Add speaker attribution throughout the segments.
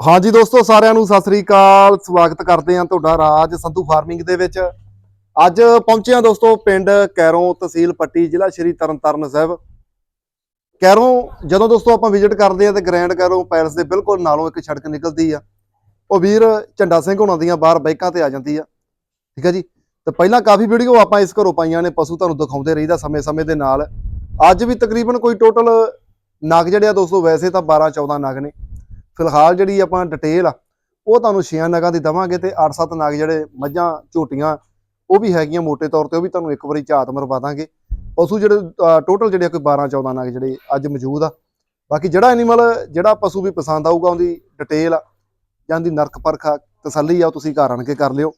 Speaker 1: ਹਾਂਜੀ ਦੋਸਤੋ, ਸਾਰਿਆਂ ਨੂੰ ਸਤਿ ਸ੍ਰੀ ਅਕਾਲ। ਸਵਾਗਤ ਕਰਦੇ ਹਾਂ ਤੁਹਾਡਾ ਰਾਜ ਸੰਧੂ ਫਾਰਮਿੰਗ ਦੇ ਵਿੱਚ। ਅੱਜ ਪਹੁੰਚੇ ਹਾਂ ਦੋਸਤੋ ਪਿੰਡ ਕੈਰੋਂ ਤਹਿਸੀਲ ਪੱਟੀ, ਜ਼ਿਲ੍ਹਾ ਸ਼੍ਰੀ ਤਰਨਤਾਰਨ ਸਾਹਿਬ। ਕੈਰੋਂ, ਜਦੋਂ ਦੋਸਤੋ ਆਪਾਂ ਵਿਜ਼ਿਟ ਕਰਦੇ ਹਾਂ ਤੇ ਗ੍ਰੈਂਡ ਕੈਰੋਂ ਪੈਲਸ ਦੇ ਬਿਲਕੁਲ ਨਾਲੋਂ ਇੱਕ ਸੜਕ ਨਿਕਲਦੀ ਆ। ਉਹ ਵੀਰ ਝੰਡਾ ਸਿੰਘ ਹੋਣਾ ਦੀਆਂ ਬਾਹਰ ਬਾਈਕਾਂ ਤੇ ਆ ਜਾਂਦੀ ਆ। ਠੀਕ ਹੈ ਜੀ? ਤੇ ਪਹਿਲਾਂ ਕਾਫੀ ਵੀਡੀਓ ਆਪਾਂ ਇਸ ਘਰੋਂ ਪਾਈਆਂ ਨੇ, ਪਸ਼ੂ ਤੁਹਾਨੂੰ ਦਿਖਾਉਂਦੇ ਰਹੀਦਾ ਸਮੇਂ-ਸਮੇਂ ਦੇ ਨਾਲ। ਅੱਜ ਵੀ ਤਕਰੀਬਨ ਕੋਈ ਟੋਟਲ ਨਗ ਜਿਹੜੇ ਆ ਦੋਸਤੋ, ਵੈਸੇ ਤਾਂ 12 14 ਨਗ ਨੇ। ਫਿਲਹਾਲ ਜਿਹੜੀ ਆਪਾਂ ਡਿਟੇਲ ਆ ਉਹ ਤੁਹਾਨੂੰ 6 ਨਗਾਂ ਦੀ ਦਵਾਂਗੇ ਤੇ 8-7 ਨਗ ਜਿਹੜੇ ਮੱਝਾਂ ਝੋਟੀਆਂ ਉਹ ਵੀ ਹੈਗੀਆਂ ਮੋٹے ਤੌਰ ਤੇ ਉਹ ਵੀ ਤੁਹਾਨੂੰ ਇੱਕ ਵਾਰੀ ਝਾਤ ਮਰਵਾ ਦਾਂਗੇ। ਪਸ਼ੂ ਜਿਹੜੇ ਟੋਟਲ ਜਿਹੜੇ ਆ ਕੋਈ 12-14 ਨਗ ਜਿਹੜੇ ਅੱਜ ਮੌਜੂਦ ਆ। ਬਾਕੀ ਜਿਹੜਾ ਐਨੀਮਲ ਜਿਹੜਾ ਪਸ਼ੂ ਵੀ ਪਸੰਦ ਆਊਗਾ ਉਹਦੀ ਡਿਟੇਲ ਆ ਜਾਂ ਦੀ ਨਰਕ ਪਰਖ ਆ, ਤਸੱਲੀ ਆ ਉਹ ਤੁਸੀਂ ਘਰ ਆਣ ਕੇ ਕਰ ਲਿਓ।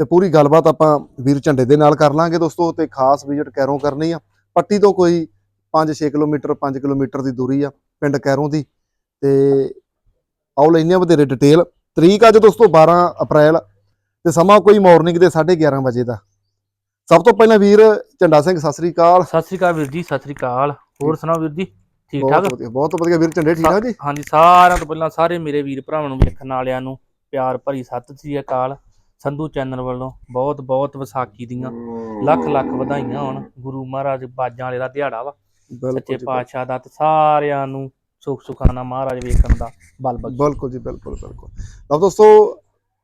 Speaker 1: ਤੇ ਪੂਰੀ ਗੱਲਬਾਤ ਆਪਾਂ ਵੀਰ ਝੰਡੇ ਦੇ ਨਾਲ ਕਰ ਲਾਂਗੇ ਦੋਸਤੋ ਤੇ ਖਾਸ ਵਿਜ਼ਿਟ ਕੈਰੋਂ ਕਰਨੀ ਆ। ਪੱਟੀ ਤੋਂ ਕੋਈ 5-6 ਕਿਲੋਮੀਟਰ 5 ਕਿਲੋਮੀਟਰ ਦੀ ਦੂਰੀ ਆ ਪਿੰਡ ਕੈਰੋਂ ਦੀ। ਤੇ ਆਓ ਲੈਨੇ ਆ ਵਧੇਰੇ ਡਿਟੇਲ ਤਰੀਕ ਅੱਜ ਦੋਸਤੋ 12 ਅਪ੍ਰੈਲ ਤੇ ਸਮਾਂ ਕੋਈ ਮਾਰਨਿੰਗ ਦੇ 11:30 ਵਜੇ ਦਾ। ਸਭ ਤੋਂ ਪਹਿਲਾਂ ਵੀਰ ਝੰਡਾ ਸਿੰਘ ਸਤਿ ਸ੍ਰੀ ਅਕਾਲ।
Speaker 2: ਸਤਿ ਸ੍ਰੀ ਅਕਾਲ ਵੀਰ ਜੀ ਸਤਿ ਸ੍ਰੀ ਅਕਾਲ। ਹੋਰ ਸੁਣਾਓ ਵੀਰ ਜੀ ਠੀਕ ਠਾਕ?
Speaker 1: ਬਹੁਤ ਵਧੀਆ ਬਹੁਤ ਵਧੀਆ ਵੀਰ ਝੰਡੇ ਠੀਕ ਠਾਕ ਜੀ?
Speaker 2: ਹਾਂਜੀ ਸਾਰਿਆਂ ਤੋਂ ਪਹਿਲਾਂ ਸਾਰੇ ਮੇਰੇ ਵੀਰ ਭਰਾਵਾਂ ਨੂੰ ਵੇਖਣ ਵਾਲਿਆਂ ਨੂੰ ਪਿਆਰ ਭਰੀ ਸਤਿ ਸ੍ਰੀ ਅਕਾਲ। ਸੰਧੂ ਚੈਨਲ ਵੱਲੋਂ ਬਹੁਤ ਬਹੁਤ ਵਿਸਾਖੀ ਦੀਆਂ ਲੱਖ ਲੱਖ ਵਧਾਈਆਂ ਹੋਣ। ਗੁਰੂ ਮਹਾਰਾਜ ਬਾਜਾਂ ਵਾਲੇ ਦਾ ਦਿਹਾੜਾ ਵਾ। ਸੱਚੇ ਪਾਤਸ਼ਾਹ ਦਾ ਤੇ ਸਾਰਿਆਂ ਨੂੰ ਸੁੱਖ ਸੁਖਾਨਾ ਮਹਾਰਾਜ ਵੇਖਣ ਦਾ ਬਲ ਬਲ
Speaker 1: ਬਿਲਕੁਲ ਜੀ, ਬਿਲਕੁਲ ਬਿਲਕੁਲ। ਲਓ ਦੋਸਤੋ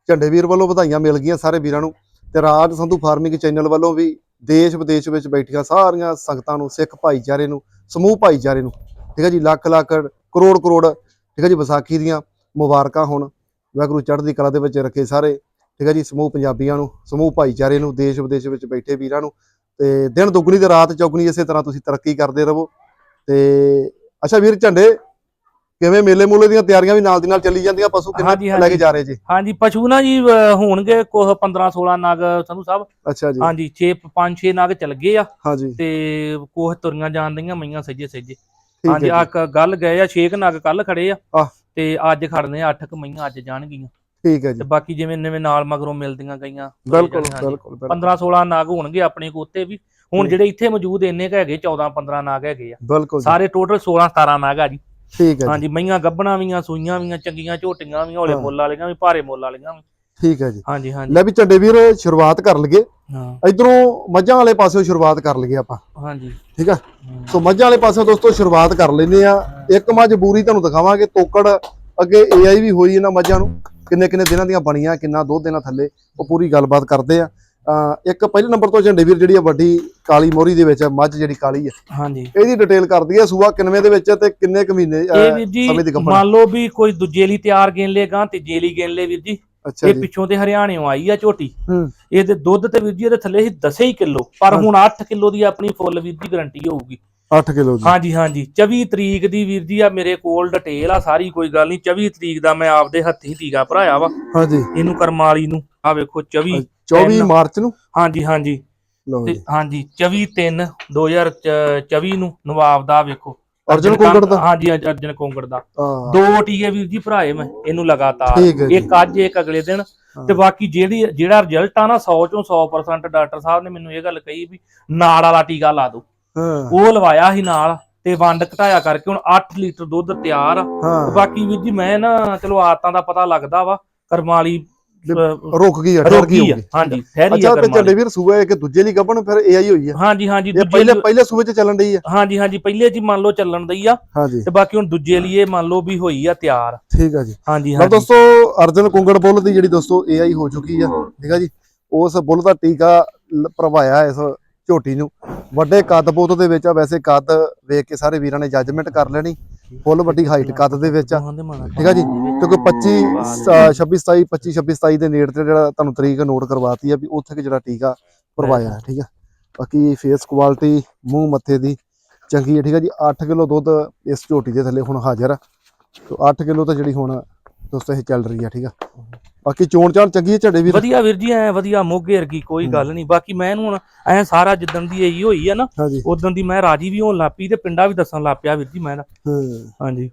Speaker 1: ਝੰਡੇ ਵੀਰ ਵੱਲੋਂ ਵਧਾਈਆਂ ਮਿਲ ਗਈਆਂ ਸਾਰੇ ਵੀਰਾਂ ਨੂੰ ਤੇ ਰਾਜ ਸੰਧੂ ਫਾਰਮਿੰਗ ਚੈਨਲ ਵੱਲੋਂ ਵੀ ਦੇਸ਼ ਵਿਦੇਸ਼ ਵਿੱਚ ਬੈਠੀਆਂ ਸਾਰੀਆਂ ਸੰਗਤਾਂ ਨੂੰ, ਸਿੱਖ ਭਾਈਚਾਰੇ ਨੂੰ, ਸਮੂਹ ਭਾਈਚਾਰੇ ਨੂੰ, ਠੀਕ ਹੈ ਜੀ, ਲੱਖ ਲੱਖ, ਕਰੋੜ ਕਰੋੜ, ਠੀਕ ਹੈ ਜੀ, ਵਿਸਾਖੀ ਦੀਆਂ ਮੁਬਾਰਕਾਂ ਹੋਣ। ਵਾਹਿਗੁਰੂ ਚੜ੍ਹਦੀ ਕਲਾ ਦੇ ਵਿੱਚ ਰੱਖੇ ਸਾਰੇ, ਠੀਕ ਹੈ ਜੀ, ਸਮੂਹ ਪੰਜਾਬੀਆਂ ਨੂੰ, ਸਮੂਹ ਭਾਈਚਾਰੇ ਨੂੰ, ਦੇਸ਼ ਵਿਦੇਸ਼ ਵਿੱਚ ਬੈਠੇ ਵੀਰਾਂ ਨੂੰ ਤੇ ਦਿਨ ਦੁੱਗਣੀ ਤੇ ਰਾਤ ਚੌਗਣੀ ਇਸੇ ਤਰ੍ਹਾਂ ਤੁਸੀਂ ਤਰੱਕੀ ਕਰਦੇ ਰਹੋ ਤੇ, ਅੱਛਾ ਵੀਰ ਝੰਡੇ ਕਿਵੇਂ ਮੇਲੇ ਮੂਲੇ ਦੀਆਂ ਤਿਆਰੀਆਂ ਵੀ ਨਾਲ ਦੀ ਨਾਲ ਚੱਲੀ ਜਾਂਦੀਆਂ ਪਸ਼ੂ ਕਿੰਨੇ ਲੈ ਕੇ। ਜਾ ਰਹੇ ਜੀ?
Speaker 2: ਹਾਂਜੀ ਪਸ਼ੂ ਨਾ ਜੀ ਹੋਣਗੇ ਕੋਹ 15 16 ਨਗ ਸੰਧੂ ਸਾਹਿਬ।
Speaker 1: ਅੱਛਾ ਜੀ।
Speaker 2: ਹਾਂਜੀ 6 5 6 ਨਗ ਚੱਲ ਗਏ ਆ।
Speaker 1: ਹਾਂਜੀ।
Speaker 2: ਤੇ ਕੋਹ ਤੁਰੀਆਂ ਜਾਂਦੀਆਂ ਮਈਆਂ ਸੱਜੇ ਸੱਜੇ। ਹਾਂਜੀ ਆ ਗੱਲ ਗਏ ਆ 6 ਨਗ ਕੱਲ ਖੜੇ ਆ। ਤੇ ਅੱਜ ਖੜਨੇ 8 ਕ ਮਈਆਂ ਅੱਜ ਜਾਣਗੀਆਂ।
Speaker 1: ਠੀਕ ਹੈ
Speaker 2: ਤੇ
Speaker 1: ਜੀ
Speaker 2: ਬਾਕੀ ਜਿਵੇਂ ਨਵੇਂ ਨਾਲ ਮਗਰੋਂ ਮਿਲਦੀਆਂ ਗਈਆਂ।
Speaker 1: ਬਿਲਕੁਲ। ਬਿਲਕੁਲ ਬਿਲਕੁਲ।
Speaker 2: 15 16 ਨਗ ਹੋਣਗੇ ਆਪਣੇ ਕੋ ਉੱਤੇ ਵੀ। ਹੁਣ। ਜਿਹੜੇ ਇੱਥੇ ਮੌਜੂਦ ਇੰਨੇ ਕ ਹੈਗੇ 14 15 ਨਗ ਹੈਗੇ ਆ। ਸਾਰੇ ਟੋਟਲ 16 17 ਨਗ ਆ ਜੀ।
Speaker 1: ਠੀਕ ਹੈ ਜੀ।
Speaker 2: ਹਾਂਜੀ ਮਈਆਂ ਗੱਬਣਾ ਵੀਆਂ ਸੂਈਆਂ ਵੀਆਂ ਚੰਗੀਆਂ ਝੋਟੀਆਂ ਵੀ ਹੌਲੇ। ਮੁੱਲ ਵਾਲੀਆਂ ਵੀ ਭਾਰੇ ਮੁੱਲ ਵਾਲੀਆਂ ਵੀ।
Speaker 1: ਠੀਕ ਹੈ ਜੀ।
Speaker 2: ਹਾਂਜੀ ਹਾਂਜੀ।
Speaker 1: ਲੈ ਵੀ ਝੰਡੇ ਵੀਰ ਸ਼ੁਰੂਆਤ ਕਰ ਲਈਏ।
Speaker 2: ਹਾਂ।
Speaker 1: ਇਧਰੋਂ ਮੱਝਾਂ ਵਾਲੇ ਪਾਸਿਓਂ ਸ਼ੁਰੂਆਤ ਕਰ ਲਈਏ ਆਪਾਂ।
Speaker 2: ਹਾਂਜੀ।
Speaker 1: ਠੀਕ ਆ ਸੋ ਮੱਝਾਂ ਵਾਲੇ ਪਾਸਿਓਂ ਦੋਸਤੋ ਸ਼ੁਰੂਆਤ ਕਰ ਲੈਨੇ ਆ ਇੱਕ ਮੱਝ ਬੂਰੀ ਤੁਹਾਨੂੰ ਦਿਖਾਵਾਂਗੇ। ਤੋਕੜ ਅੱਗੇ ਏਆਈ ਵੀ ਹੋਈ ਇਹਨਾਂ ਮੱਝਾਂ ਨੂੰ। ਕਿੰਨੇ ਕਿੰਨੇ ਦਿਨਾਂ ਦੀਆਂ ਬਣੀਆਂ ਕਿੰਨਾ ਦੁੱਧ ਦੇਣਾ ਥੱਲੇ ਉਹ ਪੂਰੀ ਗੱਲਬਾਤ ਕਰਦੇ ਆ ਇੱਕ ਪਹਿਲੇ ਨੰਬਰ ਤੋਂ ਝੰਡੇ ਵੀਰ ਜਿਹੜੀ ਆ ਵੱਡੀ ਕਾਲੀ ਮੋਹਰੀ ਦੇ ਵਿੱਚ ਮੱਝ ਜਿਹੜੀ ਕਾਲੀ ਆ।
Speaker 2: ਹਾਂਜੀ।
Speaker 1: ਇਹਦੀ ਡਿਟੇਲ ਕਰਦੀ ਆ ਸੂਆ ਕਿੰਨਵੇਂ ਦੇ ਵਿੱਚ ਤੇ ਕਿੰਨੇ ਕੁ ਮਹੀਨੇ ਸਮੇਂ ਦੀ
Speaker 2: ਮੰਨ ਲਓ ਵੀ ਕੋਈ ਦੂਜੇ ਲਈ ਤਿਆਰ ਗੇਨ ਲੇਗਾ ਤੀਜੇ ਲਈ ਗੇਨ ਲੈ ਵੀਰ ਜੀ। ਇਹ ਪਿੱਛੋਂ ਤੇ ਹਰਿਆਣਿਓਂ ਆਈ ਆ ਝੋਟੀ। ਇਹਦੇ ਦੁੱਧ ਤੇ ਵੀਰ ਜੀ ਇਹਦੇ ਥੱਲੇ ਹੀ 10 ਹੀ ਕਿਲੋ ਪਰ। ਹੁਣ 8 ਕਿਲੋ ਦੀ ਆਪਣੀ ਫੁੱਲ ਵੀਰ ਜੀ ਗਾਰੰਟੀ ਹੋਊਗੀ।
Speaker 1: 8 ਕਿਲੋ ਦੀ
Speaker 2: ਹਾਂਜੀ ਹਾਂਜੀ। 24 ਤਰੀਕ ਦੀ ਵੀਰ ਜੀ ਆ ਮੇਰੇ ਕੋਲ ਡਿਟੇਲ ਆ ਸਾਰੀ ਕੋਈ ਗੱਲ ਨਹੀਂ। 24 ਤਰੀਕ ਦਾ ਮੈਂ ਆਪਦੇ ਹੱਥੀਂ ਟੀਕਾ ਭਰਾਇਆ ਵਾ।
Speaker 1: ਹਾਂਜੀ।
Speaker 2: ਇਹਨੂੰ ਕਰਮਾਲੀ ਨੂੰ। ਆ ਵੇਖੋ 24
Speaker 1: 24
Speaker 2: ਤਿੰਨ।
Speaker 1: ਮਾਰਚ ਨੂੰ?
Speaker 2: ਹਾਂਜੀ ਹਾਂਜੀ। ਤੇ
Speaker 1: ਜੀ।
Speaker 2: ਹਾਂਜੀ 24 3 2024 ਨੂੰ ਨਵਾਬ ਦਾ ਵੇਖੋ।
Speaker 1: ਅਰਜਨ
Speaker 2: ਕੰਗ-
Speaker 1: ਕੁੰਗੜ ਦਾ?
Speaker 2: ਹਾਂਜੀ ਅਰਜ- ਅਰਜਨ ਕੋਂਗੜ ਦਾ। ਦੋ ਟੀਕੇ ਵੀਰ ਜੀ ਭਰਾਏ ਮੈਂ ਇਹਨੂੰ ਲਗਾਤਾਰ।
Speaker 1: ਜੀ।
Speaker 2: ਇੱਕ ਅੱਜ ਇੱਕ ਅਗਲੇ ਦਿਨ। ਤੇ ਬਾਕੀ ਜਿਹੜੀ ਜਿਹੜਾ ਰਿਜ਼ਲਟ ਆ ਨਾ 100 ਚੋਂ 100% ਡਾਕਟਰ ਸਾਹਿਬ ਨੇ ਮੈਨੂੰ ਇਹ ਗੱਲ ਕਹੀ ਵੀ ਨਾਲ ਵਾਲਾ ਟੀਕਾ ਲਾ ਦਿਓ।
Speaker 1: ਹਾਂ।
Speaker 2: ਉਹ ਲਵਾਇਆ ਸੀ ਨਾਲ ਤੇ ਵੰਡ ਘਟਾਇਆ ਕਰਕੇ ਹੁਣ 8 ਲੀਟਰ ਦੁੱਧ ਤਿਆਰ ਆ। ਤੇ
Speaker 1: ਹਾਂ
Speaker 2: ਬਾਕੀ ਵੀਰ ਜੀ ਮੈਂ ਨਾ ਚਲੋ ਆਦਤਾਂ ਦਾ ਪਤਾ ਲੱਗਦਾ ਵਾ ਕਰਮਾਲੀ
Speaker 1: ਰੁਕ ਗਈ ਆ ਠਹਿਰ ਗਈ
Speaker 2: ਰੋਗੀ ਆ।
Speaker 1: ਹੋਊਗੀ।
Speaker 2: ਹਾਂਜੀ ਠਹਿਰੀ
Speaker 1: ਅੱਛਾ ਤੇ
Speaker 2: ਕਰਮਾਲੀ
Speaker 1: ਝੰਡੇ ਵੀਰ ਸੂਆ ਹੈ ਕਿ ਦੂਜੇ ਲਈ ਗੱਭਣ ਫਿਰ ਏਆਈ ਹੋਈ ਆ।
Speaker 2: ਹਾਂਜੀ ਹਾਂਜੀ
Speaker 1: ਇਹ
Speaker 2: ਦੂਜੇ
Speaker 1: ਪਹਿਲੇ ਪਹਿਲੇ ਸੂਏ ਚ ਚੱਲਣ ਡਈ ਆ।
Speaker 2: ਹਾਂਜੀ ਹਾਂਜੀ ਪਹਿਲੇ ਜੀ ਮੰਨ ਲਓ ਚੱਲਣ ਦਈ ਆ।
Speaker 1: ਹਾਂਜੀ।
Speaker 2: ਤੇ ਬਾਕੀ ਹੁਣ ਦੂਜੇ ਲਈ ਇਹ ਮੰਨ ਲਓ ਵੀ ਹੋਈ ਆ ਤਿਆਰ।
Speaker 1: ਠੀਕ ਆ ਜੀ।
Speaker 2: ਹਾਂਜੀ
Speaker 1: ਲਓ
Speaker 2: ਹਾਂਜੀ।
Speaker 1: ਦੋਸਤੋ ਅਰਜਨ ਕੁੰਗੜ ਬੁੱਲ ਦੀ ਜਿਹੜੀ ਦੋਸਤੋ ਏਆਈ ਹੋ ਚੁੱਕੀ ਆ ਠੀਕ ਆ ਜੀ ਉਸ ਬੁੱਲ ਦਾ ਟੀਕਾ ਲ- ਭਰਵਾਇਆ ਇਸ ਝੋਟੀ ਨੂੰ। ਵੱਡੇ ਕੱਦ ਬੋਤ ਦੇ ਵਿੱਚ ਆ ਵੈਸੇ ਕੱਦ ਵੇਖ ਕੇ ਸਾਰੇ ਵੀਰਾਂ ਨੇ ਜੱਜਮੈਂਟ ਕਰ ਲੈਣੀ। ਫੁੱਲ ਵੱਡੀ ਹਾਈਟ ਕੱਦ ਦੇ ਵਿੱਚ ਆ। ਠੀਕ ਆ ਜੀ? ਤੇ ਕੋਈ 25 26 27 25 26 27 ਦੇ ਨੇੜੇ ਤੇ ਜਿਹੜਾ ਤੁਹਾਨੂੰ ਤਰੀਕ ਨੋਟ ਕਰਵਾਤੀ ਆ ਵੀ ਉੱਥੇ ਕਿ ਜਿਹੜਾ ਟੀਕਾ ਭਰਵਾਇਆ ਹੈ, ਠੀਕ ਆ? ਬਾਕੀ ਫੇਸ ਕੁਆਲਿਟੀ ਮੂੰਹ ਮੱਥੇ ਦੀ ਚੰਗੀ ਹੈ ਠੀਕ ਆ ਜੀ? 8 ਕਿਲੋ ਦੁੱਧ ਇਸ ਝੋਟੀ ਦੇ ਥੱਲੇ ਹੁਣ ਹਾਜ਼ਰ ਆ। ਤੇ 8 ਕਿਲੋ ਤਾਂ ਜਿਹੜੀ ਹੁਣ ਦੋਸਤੋ ਇਹ ਚੱਲ ਰਹੀ ਆ ਠੀਕ ਆ? ਬਾਕੀ ਚੋਣ ਚਾਣ ਚੰਗੀ ਹੈ ਝੜੇ ਵੀਰ
Speaker 2: ਵਧੀਆ ਵੀਰ ਜੀ ਐ ਵਧੀਆ ਮੋਗੇ ਵਰਗੀ ਕੋਈ
Speaker 1: ਹੂੰ।
Speaker 2: ਗੱਲ ਨਹੀਂ। ਬਾਕੀ ਮੈਂ ਇਹਨੂੰ ਹੁਣ ਐ ਸਾਰਾ ਜਿੱਦਣ ਦੀ ਇਹੀ ਹੋਈ ਆ ਨਾ ਉਦੋਂ ਦੀ ਮੈਂ ਰਾਜੀ ਵੀ ਹੋਣ ਲੱਪੀ ਤੇ ਪਿੰਡਾ ਵੀ ਦੱਸਣ ਲੱਪਿਆ ਵੀਰ ਜੀ ਮੈਂ।
Speaker 1: ਹਾਂ।
Speaker 2: ਹਾਂਜੀ।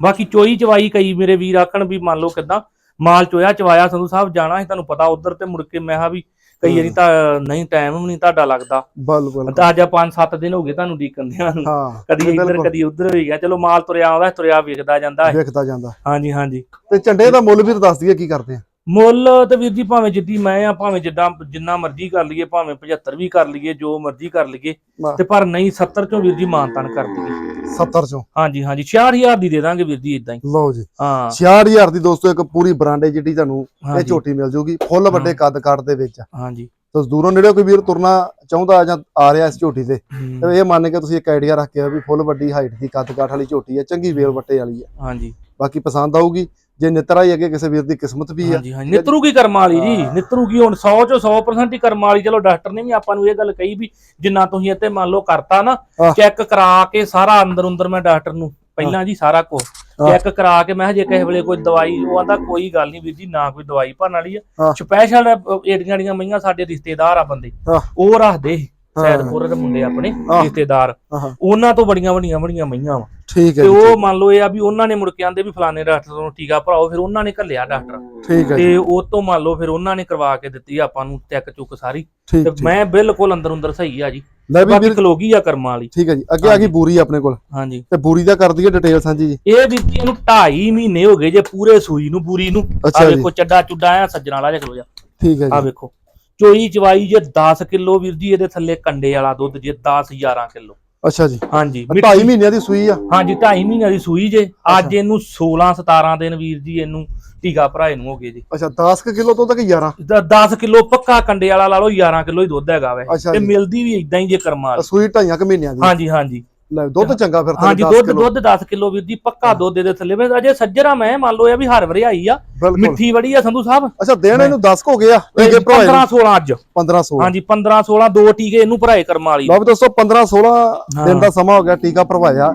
Speaker 2: ਬਾਕੀ ਚੋਈ ਚਵਾਈ ਕਈ ਮੇਰੇ ਵੀਰ ਆਖਣ ਵੀ ਮੰਨ ਲਓ ਕਿਦਾਂ ਮਾਲ ਚੋਇਆ ਚਵਾਇਆ ਸੰਧੂ ਸਾਹਿਬ ਜਾਣਾ ਸੀ ਤੁਹਾਨੂੰ ਪਤਾ ਉਧਰ ਤੇ ਮੁੜ ਕੇ ਮੈਂ ਕਿਹਾ ਵੀ ਕਈ ਵਾਰੀ ਤਾਂ ਨਹੀਂ ਟਾਈਮ ਵੀ ਨਹੀਂ ਤੁਹਾਡਾ ਲੱਗਦਾ।
Speaker 1: ਬਿਲਕੁਲ
Speaker 2: ਤਾਂ ਅੱਜ 5-7 ਦਿਨ ਹੋ ਗਏ ਤੁਹਾਨੂੰ ਡੀਕਨ ਦਿਆਂ ਨੂੰ।
Speaker 1: ਹਾਂ
Speaker 2: ਕਦੀ ਇੱਧਰ। ਕਦੀ ਉੱਧਰ ਹੋਈ ਗਿਆ। ਚਲੋ ਮਾਲ ਤੁਰਿਆ ਆਉਂਦਾ ਤੁਰਿਆ ਵੇਖਦਾ ਜਾਂਦਾ ਹੈ।
Speaker 1: ਵੇਖਦਾ ਜਾਂਦਾ।
Speaker 2: ਹਾਂਜੀ ਹਾਂਜੀ।
Speaker 1: ਤੇ ਝੰਡੇ ਦਾ ਮੁੱਲ ਵੀ ਦੱਸ ਦਈਏ ਕੀ ਕਰਦੇ ਆ?
Speaker 2: ਮੁੱਲ ਤੇ ਵੀਰ ਜੀ ਭਾਵੇਂ ਜਿੱਦੀ ਮੈਂ ਆ ਭਾਵੇਂ ਜਿੱਦਾਂ ਜਿੰਨਾ ਮਰਜ਼ੀ ਕਰ ਲਈਏ ਭਾਵੇਂ 75 ਵੀ ਕਰ ਲਈਏ ਜੋ ਮਰਜ਼ੀ ਕਰ ਲਈਏ। ਤੇ ਪਰ ਨਹੀਂ 70 ਚੋਂ ਵੀਰ ਜੀ ਮਾਨਤਾਨ ਕਰ ਦਈਏ।
Speaker 1: 70 ਚੋਂ।
Speaker 2: ਹਾਂਜੀ ਹਾਂਜੀ। 66000 ਦੀ ਦੇ ਦਾਂਗੇ ਵੀਰ ਜੀ ਇਦਾਂ ਹੀ।
Speaker 1: ਲਓ ਜੀ।
Speaker 2: ਹਾਂ।
Speaker 1: 66000 ਦੀ ਦੋਸਤੋ ਇੱਕ ਪੂਰੀ ਬਰਾਂਡੇ ਜਿਹੜੀ ਤੁਹਾਨੂੰ ਇਹ ਝੋਟੀ ਮਿਲ ਜੂਗੀ ਫੁੱਲ ਵੱਡੇ ਕੱਦ ਕੱਟ ਦੇ ਵਿੱਚ।
Speaker 2: ਹਾਂਜੀ।
Speaker 1: ਤਾਂ ਦੂਰੋਂ ਨੇੜੇ ਕੋਈ ਵੀਰ ਤੁਰਨਾ ਚਾਹੁੰਦਾ ਜਾਂ ਆ ਰਿਹਾ ਇਸ ਝੋਟੀ ਤੇ ਤੇ ਇਹ ਮੰਨ ਕੇ ਤੁਸੀਂ ਇੱਕ ਆਈਡੀਆ ਰੱਖਿਆ ਵੀ ਫੁੱਲ ਵੱਡੀ ਹਾਈਟ ਦੀ ਕੱਦ ਕਾਠ ਵਾਲੀ ਝੋਟੀ ਹੈ ਚੰਗੀ ਵੇਲ ਵੱਟੇ ਵਾਲੀ ਹੈ।
Speaker 2: ਹਾਂਜੀ।
Speaker 1: ਬਾਕੀ ਪਸੰਦ ਆਊਗੀ ਜੇ ਨਿਤਰਾ ਹੀ ਅੱਗੇ ਕਿਸੇ ਵੀਰ ਦੀ ਕਿਸਮਤ ਵੀ ਆ
Speaker 2: ਹਾਂਜੀ ਹਾਂਜੀ ਨਿਤਰੂ ਕੀ ਕਰਮ ਵਾਲੀ ਜੀ ਨਿਤਰੂ ਕੀ ਹੁਣ 100 ਚੋਂ 100% ਹੀ ਕਰਮ ਵਾਲੀ ਚਲੋ ਡਾਕਟਰ ਨੇ ਵੀ ਆਪਾਂ ਨੂੰ ਇਹ ਗੱਲ ਕਹੀ ਵੀ ਜਿੰਨਾ ਤੁਸੀਂ ਇੱਥੇ ਮੰਨ ਲਓ ਕਰਤਾ ਨਾ। ਚੈੱਕ ਕਰਾ ਕੇ ਸਾਰਾ ਅੰਦਰ ਅੰਦਰ ਮੈਂ ਡਾਕਟਰ ਨੂੰ ਪਹਿਲਾਂ ਜੀ ਸਾਰਾ ਕੁਝ। ਚੈੱਕ ਕਰਾ ਕੇ ਮੈਂ ਜੇ ਕਿਸੇ ਵੇਲੇ ਕੋਈ ਦਵਾਈ ਉਹ ਆਂਦਾ ਕੋਈ ਗੱਲ ਨਹੀਂ ਵੀਰ ਜੀ ਨਾ ਕੋਈ ਦਵਾਈ ਭਰਨ ਵਾਲੀ ਆ। ਸਪੈਸ਼ਲ ਏਡੀਆਂ ਦੀਆਂ ਮਈਆਂ ਸਾਡੇ ਰਿਸ਼ਤੇਦਾਰ ਆ ਬੰਦੇ। ਉਹ ਰੱਖਦੇ। ਸੈਦਪੁਰ ਦੇ ਮੁੰਡੇ ਆਪਣੇ
Speaker 1: ਹਾਂ।
Speaker 2: ਰਿਸ਼ਤੇਦਾਰ।
Speaker 1: ਹਾਂ
Speaker 2: ਉਹਨਾਂ ਤੋਂ ਬੜੀਆਂ ਬੜੀਆਂ ਬੜੀਆਂ ਮਈਆਂ ਵਾ।
Speaker 1: ਠੀਕ ਹੈ
Speaker 2: ਤੇ ਉਹ ਮੰਨ ਲਓ ਇਹ ਆ ਵੀ ਉਹਨਾਂ ਨੇ ਮੁੜ ਕੇ ਆਂਦੇ ਵੀ ਫਲਾਣੇ ਡਾਕਟਰ ਤੋਂ ਟੀਕਾ ਭਰਾਓ ਫਿਰ ਉਹਨਾਂ ਨੇ ਘੱਲਿਆ ਡਾਕਟਰ।
Speaker 1: ਠੀਕ ਹੈ
Speaker 2: ਤੇ ਉਹ ਤੋਂ ਮੰਨ ਲਓ ਫਿਰ ਉਹਨਾਂ ਨੇ ਕਰਵਾ ਕੇ ਦਿੱਤੀ ਆਪਾਂ ਨੂੰ ਚੈੱਕ ਚੁੱਕ ਸਾਰੀ। ਤੇ ਮੈਂ ਬਿਲਕੁਲ ਅੰਦਰ ਅੰਦਰ ਸਹੀ ਆ ਜੀ।
Speaker 1: ਲੈ ਵੀ ਵੀਰ
Speaker 2: ਕਲੋਗੀ ਆ ਕਰਮਾਂ ਵਾਲੀ।
Speaker 1: ਠੀਕ ਹੈ ਜੀ। ਅੱਗੇ ਆ ਗਈ ਬੂਰੀ ਆਪਣੇ ਕੋਲ।
Speaker 2: ਹਾਂਜੀ।
Speaker 1: ਤੇ ਬੂਰੀ ਦਾ ਕਰ ਦਈਏ ਡਿਟੇਲ ਸਾਂਝੀ ਜੀ।
Speaker 2: ਇਹ ਜੀ ਇਹਨੂੰ 2.5 ਮਹੀਨੇ ਹੋ ਗਏ ਜੇ ਪੂਰੇ ਸੂਈ ਨੂੰ ਪੂਰੀ ਨੂੰ। ਆ ਵੇਖੋ ਚੱਡਾ ਚੁੱਡਾ ਆ ਸੱਜਣਾ ਵਾਲਾ ਜਿਹਾ ਜਾ।
Speaker 1: ਠੀਕ ਹੈ
Speaker 2: ਆ
Speaker 1: ਜੀ।
Speaker 2: ਵੇਖੋ। ਚੋਈ ਚਵਾਈ ਜੇ 10 ਕਿਲੋ ਵੀਰ ਜੀ ਇਹਦੇ ਥੱਲੇ ਕੰਡੇ ਵਾਲਾ ਦੁੱਧ ਜੇ 10 11 ਕਿਲੋ।
Speaker 1: ਅੱਛਾ ਜੀ।
Speaker 2: ਹਾਂਜੀ
Speaker 1: ਢਾਈ ਮਹੀਨਿਆਂ ਦੀ ਸੂਈ ਆ।
Speaker 2: ਹਾਂਜੀ 2.5 ਮਹੀਨਿਆਂ ਦੀ ਸੂਈ ਜੇ। ਅੱਜ ਇਹਨੂੰ 16 17 ਦਿਨ ਵੀਰ ਜੀ ਇਹਨੂੰ ਟੀਕਾ ਭਰਾਏ ਨੂੰ ਹੋ ਗਏ ਜੀ।
Speaker 1: ਅੱਛਾ 10 ਕਿਲੋ ਤੋਂ ਤੱਕ 11
Speaker 2: 10 ਕਿਲੋ ਪੱਕਾ ਕੰਡੇ ਵਾਲਾ ਲਾ ਲਓ 11 ਕਿਲੋ ਹੀ ਦੁੱਧ ਹੈਗਾ ਵੈ। ਤੇ ਮਿਲਦੀ ਵੀ ਇਦਾਂ ਹੀ ਜੇ ਕਰਮਾਂ ਵਾਲੀ।
Speaker 1: ਸੂਈ ਢਾਈਆਂ ਕੁ ਮਹੀਨਿਆਂ ਦੀ।
Speaker 2: ਹਾਂਜੀ ਹਾਂਜੀ।
Speaker 1: ਲੈ ਦੁੱਧ ਚੰਗਾ ਫਿਰ ਤਾਂ
Speaker 2: ਹਾਂਜੀ ਦੁੱਧ ਦੁੱਧ 10 ਕਿਲੋ ਵੀਰ ਜੀ ਪੱਕਾ ਦੁੱਧ ਇਹਦੇ ਥੱਲੇ। ਵੇ ਅਜੇ ਸੱਜਰਾ ਮੈਂ ਮੰਨ ਲਓ ਇਹ ਵੀ ਹਰ ਵਰਿਆਈ ਆ। ਮਿੱਠੀ ਬੜੀ ਆ ਸੰਧੂ ਸਾਹਿਬ।
Speaker 1: ਅੱਛਾ ਦੇਣ ਇਹਨੂੰ 10 ਹੋ ਗਿਆ ਟੀਕੇ ਭਰਾਏ
Speaker 2: 15 16 ਅੱਜ।
Speaker 1: 15 16
Speaker 2: ਹਾਂਜੀ 15 16 ਦੋ ਟੀਕੇ ਇਹਨੂੰ ਭਰਾਏ ਕਰਮਾਂ ਵਾਲੀ।
Speaker 1: ਲਓ ਦੋਸਤੋ 15 16
Speaker 2: ਹਾਂ।
Speaker 1: ਦਿਨ ਦਾ ਸਮਾਂ ਹੋ ਗਿਆ ਟੀਕਾ ਭਰਵਾਇਆ।